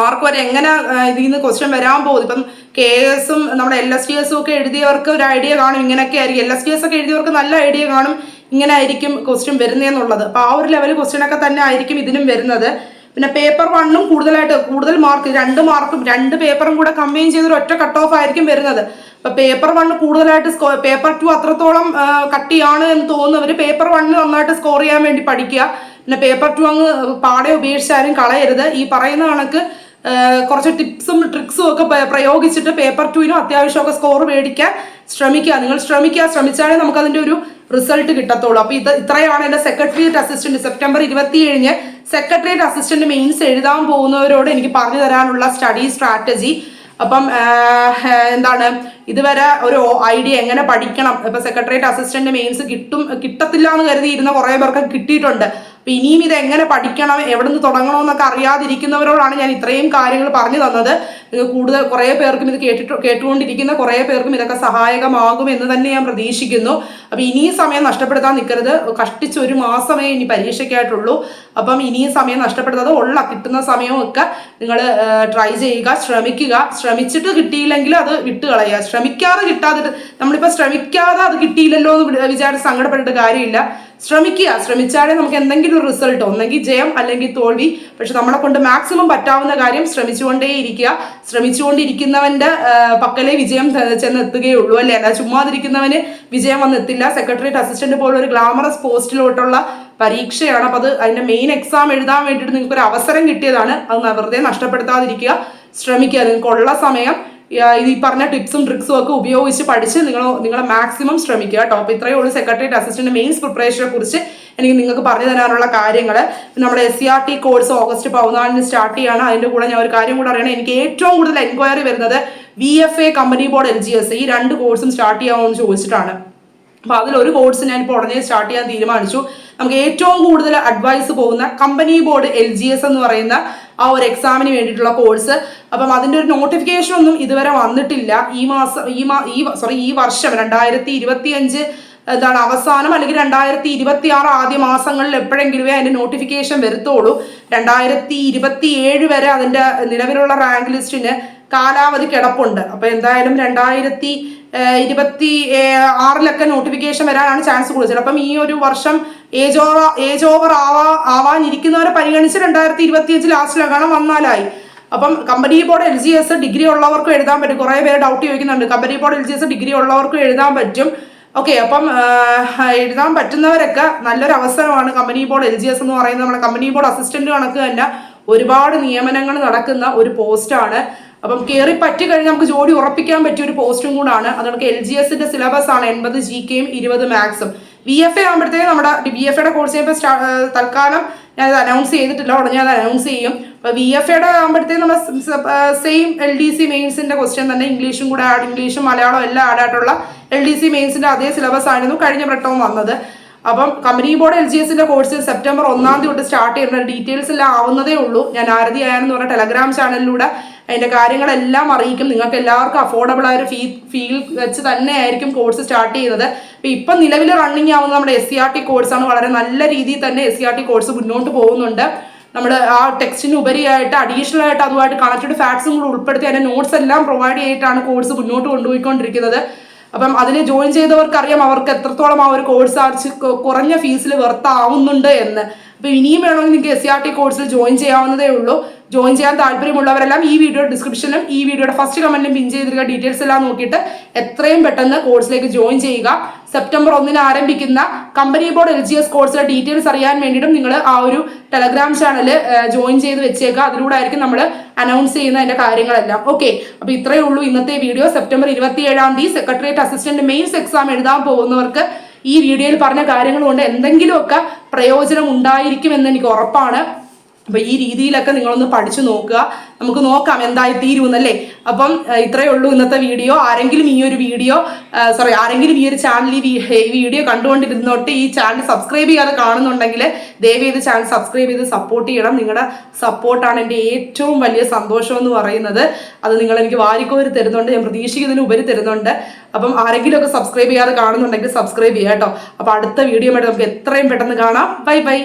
ആർക്കും എങ്ങനെ ഇതിൽ നിന്ന് ക്വസ്റ്റ്യൻ വരാൻ പോകും ഇപ്പം കെ എസും നമ്മുടെ എൽ എസ് ടി എസും ഒക്കെ എഴുതിയവർക്ക് ഒരു ഐഡിയ കാണും. ഇങ്ങനെയൊക്കെ ആയിരിക്കും. എൽ എസ് ടി എസ് ഒക്കെ എഴുതിയവർക്ക് നല്ല ഐഡിയ കാണും. ഇങ്ങനെ ആയിരിക്കും ക്വസ്റ്റ്യൻ വരുന്നതെന്നുള്ളത് അപ്പോൾ ആ ഒരു ലെവൽ ക്വസ്റ്റ്യൻ ഒക്കെ തന്നെ ആയിരിക്കും ഇതിനും വരുന്നത്. പിന്നെ പേപ്പർ വണ്ണും കൂടുതലായിട്ട് കൂടുതൽ മാർക്ക് രണ്ട് മാർക്കും രണ്ട് പേപ്പറും കൂടെ കമ്പൈൻ ചെയ്തൊരു ഒറ്റ കട്ട് ഓഫ് ആയിരിക്കും വരുന്നത്. അപ്പൊ പേപ്പർ വൺ കൂടുതലായിട്ട് സ്കോ പേപ്പർ ടു അത്രത്തോളം കട്ടിയാണ് എന്ന് തോന്നുന്നവർ പേപ്പർ വണ്ണിന് നന്നായിട്ട് സ്കോർ ചെയ്യാൻ വേണ്ടി പഠിക്കുക. പിന്നെ പേപ്പർ ടു അങ്ങ് പാടെ ഉപേക്ഷിച്ചാലും കളയരുത്. ഈ പറയുന്ന കണക്ക് കുറച്ച് ടിപ്സും ട്രിക്സും ഒക്കെ പ്രയോഗിച്ചിട്ട് പേപ്പർ ടുവിനും അത്യാവശ്യമൊക്കെ സ്കോർ മേടിക്കാൻ ശ്രമിക്കുക. നിങ്ങൾ ശ്രമിക്കുക. ശ്രമിച്ചാലേ നമുക്ക് അതിന്റെ ഒരു റിസൾട്ട് കിട്ടത്തുള്ളൂ. അപ്പൊ ഇത് ഇത്രയാണ് എന്റെ സെക്രട്ടേറിയറ്റ് അസിസ്റ്റന്റ് സെപ്റ്റംബർ ഇരുപത്തി ഏഴിന് സെക്രട്ടേറിയറ്റ് അസിസ്റ്റന്റ് മെയിൻസ് എഴുതാൻ പോകുന്നവരോട് എനിക്ക് പറഞ്ഞു തരാനുള്ള സ്റ്റഡി സ്ട്രാറ്റജി അപ്പം എന്താണ്? ഇതുവരെ ഒരു ഐഡിയ എങ്ങനെ പഠിക്കണം? ഇപ്പൊ സെക്രട്ടേറിയറ്റ് അസിസ്റ്റന്റ് മെയിൻസ് കിട്ടും കിട്ടത്തില്ല എന്ന് കരുതിയിരുന്ന കുറെ പേർക്ക് കിട്ടിയിട്ടുണ്ട്. അപ്പൊ ഇനിയും ഇത് എങ്ങനെ പഠിക്കണം എവിടെ നിന്ന് തുടങ്ങണമെന്നൊക്കെ അറിയാതിരിക്കുന്നവരോടാണ് ഞാൻ ഇത്രയും കാര്യങ്ങൾ പറഞ്ഞു തന്നത്. കൂടുതൽ കുറെ പേർക്കും ഇത് കേട്ടിട്ട് കേട്ടുകൊണ്ടിരിക്കുന്ന കുറെ പേർക്കും ഇതൊക്കെ സഹായകമാകും എന്ന് തന്നെ ഞാൻ പ്രതീക്ഷിക്കുന്നു. അപ്പൊ ഇനിയും സമയം നഷ്ടപ്പെടുത്താൻ നിൽക്കരുത്. കഷ്ടിച്ച് ഒരു മാസമേ ഇനി പരീക്ഷയ്ക്കായിട്ടുള്ളൂ. അപ്പം ഇനിയും സമയം നഷ്ടപ്പെടുത്താതെ ഉള്ള കിട്ടുന്ന സമയമൊക്കെ നിങ്ങൾ ട്രൈ ചെയ്യുക ശ്രമിക്കുക. ശ്രമിച്ചിട്ട് കിട്ടിയില്ലെങ്കിൽ അത് വിട്ടുകളയുക ശ്രമിക്കാതെ കിട്ടാതിട്ട് നമ്മളിപ്പോൾ ശ്രമിക്കാതെ അത് കിട്ടിയില്ലല്ലോ എന്ന് വിചാരിച്ച് സങ്കടപ്പെട്ടിട്ട് കാര്യമില്ല. ശ്രമിക്കുക. ശ്രമിച്ചാലേ നമുക്ക് എന്തെങ്കിലും ഒരു റിസൾട്ട് ഒന്നെങ്കിൽ ജയം അല്ലെങ്കിൽ തോൽവി. പക്ഷെ നമ്മളെ കൊണ്ട് മാക്സിമം പറ്റാവുന്ന കാര്യം ശ്രമിച്ചുകൊണ്ടേ ഇരിക്കുക ശ്രമിച്ചുകൊണ്ടിരിക്കുന്നവന്റെ പക്കലേ വിജയം ചെന്നെത്തുകയുള്ളൂ അല്ലേ? അല്ല ചുമ്മാതിരിക്കുന്നവന് വിജയം വന്നെത്തില്ല. സെക്രട്ടറിയേറ്റ് അസിസ്റ്റന്റ് പോലെ ഒരു ഗ്ലാമറസ് പോസ്റ്റിലോട്ടുള്ള പരീക്ഷയാണ്. അപ്പോൾ അത് അതിന്റെ മെയിൻ എക്സാം എഴുതാൻ വേണ്ടിയിട്ട് നിങ്ങൾക്ക് ഒരു അവസരം കിട്ടിയതാണ്. അത് വെറുതെ നഷ്ടപ്പെടുത്താതിരിക്കുക. ശ്രമിക്കുക. നിങ്ങൾക്കുള്ള സമയം ഈ പറഞ്ഞ ടിപ്സും ട്രിക്സും ഒക്കെ ഉപയോഗിച്ച് പഠിച്ച് നിങ്ങൾ നിങ്ങളെ മാക്സിമം ശ്രമിക്കുക. കേട്ടോ അപ്പോൾ ഇത്രയേ ഉള്ളൂ. സെക്രട്ടേറിയറ്റ് അസിസ്റ്റന്റ് മെയിൻസ് പ്രിപ്പറേഷനെ കുറിച്ച് എനിക്ക് നിങ്ങൾക്ക് പറഞ്ഞു തരാനുള്ള കാര്യങ്ങൾ നമ്മുടെ S C R T course August പതിനാലിന് സ്റ്റാർട്ട് ചെയ്യാണ്. അതിന്റെ കൂടെ ഞാൻ ഒരു കാര്യം കൂടെ അറിയണം. എനിക്ക് ഏറ്റവും കൂടുതൽ എൻക്വയറി വരുന്നത് V F A company board L G S ഈ രണ്ട് കോഴ്സും സ്റ്റാർട്ട് ചെയ്യാമോ എന്ന് ചോദിച്ചിട്ടാണ്. അപ്പൊ അതിലൊരു കോഴ്സ് ഞാൻ ഇപ്പോൾ ഉടനെ സ്റ്റാർട്ട് ചെയ്യാൻ തീരുമാനിച്ചു. നമുക്ക് ഏറ്റവും കൂടുതൽ അഡ്വൈസ് പോകുന്ന company board L G S എന്ന് പറയുന്ന ആ ഒരു എക്സാമിന് വേണ്ടിയിട്ടുള്ള കോഴ്സ് അപ്പം അതിന്റെ ഒരു നോട്ടിഫിക്കേഷൻ ഒന്നും ഇതുവരെ വന്നിട്ടില്ല. ഈ മാസം ഈ മാ ഈ സോറി ഈ വർഷം രണ്ടായിരത്തി ഇരുപത്തി അഞ്ച് എന്താണ് അവസാനം അല്ലെങ്കിൽ രണ്ടായിരത്തി ഇരുപത്തി ആറ് ആദ്യ മാസങ്ങളിൽ എപ്പോഴെങ്കിലുമേ അതിന്റെ നോട്ടിഫിക്കേഷൻ വരുത്തുള്ളൂ. രണ്ടായിരത്തി ഇരുപത്തി ഏഴ് വരെ അതിന്റെ നിലവിലുള്ള റാങ്ക് ലിസ്റ്റിന് കാലാവധി കിടപ്പുണ്ട്. അപ്പോൾ എന്തായാലും രണ്ടായിരത്തി ഇരുപത്തി ആറിലൊക്കെ നോട്ടിഫിക്കേഷൻ വരാനാണ് ചാൻസ് കൂടുതൽ. അപ്പം ഈ ഒരു വർഷം ഏജ് ഓവർ ഏജ് ഓവർ ആവാ ആവാനിരിക്കുന്നവരെ പരിഗണിച്ച് രണ്ടായിരത്തി ഇരുപത്തി അഞ്ച് ലാസ്റ്റിലെങ്ങാനും വന്നാലായി. അപ്പം company board L G S degree ഉള്ളവർക്കും എഴുതാൻ പറ്റും. കുറേ പേര് ഡൗട്ട് ചോദിക്കുന്നുണ്ട്. Company board L G S degree ഉള്ളവർക്കും എഴുതാൻ പറ്റും. ഓക്കെ അപ്പം എഴുതാൻ പറ്റുന്നവരൊക്കെ നല്ലൊരു അവസരമാണ് company board L G S എന്ന് പറയുന്നത്. നമ്മുടെ കമ്പനി ബോർഡ് അസിസ്റ്റന്റ് കണക്ക് തന്നെ ഒരുപാട് നിയമനങ്ങൾ നടക്കുന്ന ഒരു പോസ്റ്റാണ് അപ്പം കയറി പറ്റി കഴിഞ്ഞാൽ നമുക്ക് ജോലി ഉറപ്പിക്കാൻ പറ്റിയ ഒരു പോസ്റ്റും കൂടാണ്. നമുക്ക് എൽ ജി എസിന്റെ സിലബസ് ആണ്. എൺപത് ജി കെയും ഇരുപത് മാത്സും വി എഫ് എ ആകുമ്പോഴത്തേക്കും നമ്മുടെ വി എഫ് എയുടെ കോഴ്സ് ഇപ്പോൾ തൽക്കാലം ഞാൻ അത് അനൗൺസ് ചെയ്തിട്ടില്ല. ഉടനെ അത് അനൗൺസ് ചെയ്യും. അപ്പോൾ വി എഫ് എയുടെ ആകുമ്പോഴത്തേക്കും നമ്മൾ സെയിം എൽ ഡി സി മെയിൻസിന്റെ ക്വസ്റ്റ്യൻ തന്നെ ഇംഗ്ലീഷും കൂടെ ആഡ് ഇംഗ്ലീഷും മലയാളം എല്ലാം ആഡ് ആയിട്ടുള്ള എൽ ഡി സി മെയിൻസിന്റെ അതേ സിലബസ് ആയിരുന്നു കഴിഞ്ഞ വട്ടവും വന്നത്. അപ്പം കമ്പനി ബോർഡ് എൽ ജി എസിന്റെ കോഴ്സ് സെപ്റ്റംബർ ഒന്നാം തീയതി തൊട്ട് സ്റ്റാർട്ട് ചെയ്യുന്ന ഡീറ്റെയിൽസ് എല്ലാം ആവുന്നതേ ഉള്ളൂ. ഞാൻ ആരതി ആയെന്ന് പറഞ്ഞ ടെലഗ്രാം ചാനലിലൂടെ അതിന്റെ കാര്യങ്ങളെല്ലാം അറിയിക്കും. നിങ്ങൾക്ക് എല്ലാവർക്കും അഫോർഡബിൾ ആയ ഒരു ഫീ ഫീൽ വെച്ച് തന്നെ ആയിരിക്കും കോഴ്സ് സ്റ്റാർട്ട് ചെയ്യുന്നത്. അപ്പോൾ ഇപ്പം നിലവിൽ റണ്ണിങ് ആവുന്ന നമ്മുടെ എസ് സി ആർ ടി കോഴ്സാണ് വളരെ നല്ല രീതിയിൽ തന്നെ S C R T course മുന്നോട്ട് പോകുന്നുണ്ട്. നമ്മൾ ആ ടെക്സ്റ്റിന് ഉപരിയായിട്ട് അഡീഷണൽ ആയിട്ട് അതുമായിട്ട് കണക്റ്റഡ് ഫാക്ട്സും കൂടി ഉൾപ്പെടുത്തി അതിന്റെ നോട്ട്സ് എല്ലാം പ്രൊവൈഡ് ചെയ്തിട്ടാണ് കോഴ്സ് മുന്നോട്ട് കൊണ്ടുപോയിക്കൊണ്ടിരിക്കുന്നത്. അപ്പം അതിന് ജോയിൻ ചെയ്തവർക്കറിയാം അവർക്ക് എത്രത്തോളം ആ ഒരു കോഴ്സ് അടിച്ച് കുറഞ്ഞ ഫീസിൽ വെർത്താവുന്നുണ്ട് എന്ന്. അപ്പോൾ ഇനിയും വേണമെങ്കിൽ നിങ്ങൾക്ക് എസ് സി ആർ ടി കോഴ്സിൽ ജോയിൻ ചെയ്യാവുന്നതേ ഉള്ളൂ. ജോയിൻ ചെയ്യാൻ താല്പര്യമുള്ളവരെല്ലാം ഈ വീഡിയോ ഡിസ്ക്രിപ്ഷനിലും ഈ വീഡിയോയുടെ ഫസ്റ്റ് കമന്റിലും പിൻ ചെയ്തിരിക്കുക ഡീറ്റെയിൽസ് എല്ലാം നോക്കിയിട്ട് എത്രയും പെട്ടെന്ന് കോഴ്സിലേക്ക് ജോയിൻ ചെയ്യുക. സെപ്റ്റംബർ ഒന്നിന് ആരംഭിക്കുന്ന company board L G S കോഴ്സിലെ ഡീറ്റെയിൽസ് അറിയാൻ വേണ്ടിയിട്ടും നിങ്ങൾ ആ ഒരു ടെലഗ്രാം ചാനൽ ജോയിൻ ചെയ്ത് വെച്ചേക്കുക. അതിലൂടെ ആയിരിക്കും നമ്മൾ അനൗൺസ് ചെയ്യുന്ന അതിന്റെ കാര്യങ്ങളെല്ലാം. ഓക്കെ അപ്പോൾ ഇത്രയേ ഉള്ളൂ ഇന്നത്തെ വീഡിയോ സെപ്റ്റംബർ ഇരുപത്തി ഏഴാം തീയതി സെക്രട്ടേറിയറ്റ് അസിസ്റ്റന്റ് മെയിൻസ് എക്സാം എഴുതാൻ പോകുന്നവർക്ക് ഈ വീഡിയോയിൽ പറഞ്ഞ കാര്യങ്ങൾ കൊണ്ട് എന്തെങ്കിലുമൊക്കെ പ്രയോജനം ഉണ്ടായിരിക്കും എന്ന് എനിക്ക് ഉറപ്പാണ്. അപ്പൊ ഈ രീതിയിലൊക്കെ നിങ്ങളൊന്ന് പഠിച്ചു നോക്കുക. നമുക്ക് നോക്കാം എന്തായി തീരുമെന്നല്ലേ? അപ്പം ഇത്രയേ ഉള്ളൂ ഇന്നത്തെ വീഡിയോ. ആരെങ്കിലും ഈ ഒരു വീഡിയോ സോറി ആരെങ്കിലും ഈ ഒരു ചാനൽ ഈ വീഡിയോ കണ്ടുകൊണ്ടിരുന്നോട്ട് ഈ ചാനൽ സബ്സ്ക്രൈബ് ചെയ്യാതെ കാണുന്നുണ്ടെങ്കിൽ ദയവ് ചെയ്ത് ചാനൽ സബ്സ്ക്രൈബ് ചെയ്ത് സപ്പോർട്ട് ചെയ്യണം. നിങ്ങളുടെ സപ്പോർട്ടാണ് എന്റെ ഏറ്റവും വലിയ സന്തോഷം എന്ന് പറയുന്നത്. അത് നിങ്ങൾ എനിക്ക് വാരിക്കോരി തരുന്നുണ്ട് ഞാൻ പ്രതീക്ഷിക്കുന്നതിന് ഉപരി തരുന്നുണ്ട്. അപ്പം ആരെങ്കിലും ഒക്കെ സബ്സ്ക്രൈബ് ചെയ്യാതെ കാണുന്നുണ്ടെങ്കിൽ സബ്സ്ക്രൈബ് ചെയ്യാം കേട്ടോ. അപ്പോൾ അടുത്ത വീഡിയോ നമുക്ക് എത്രയും പെട്ടെന്ന് കാണാം. Bye bye.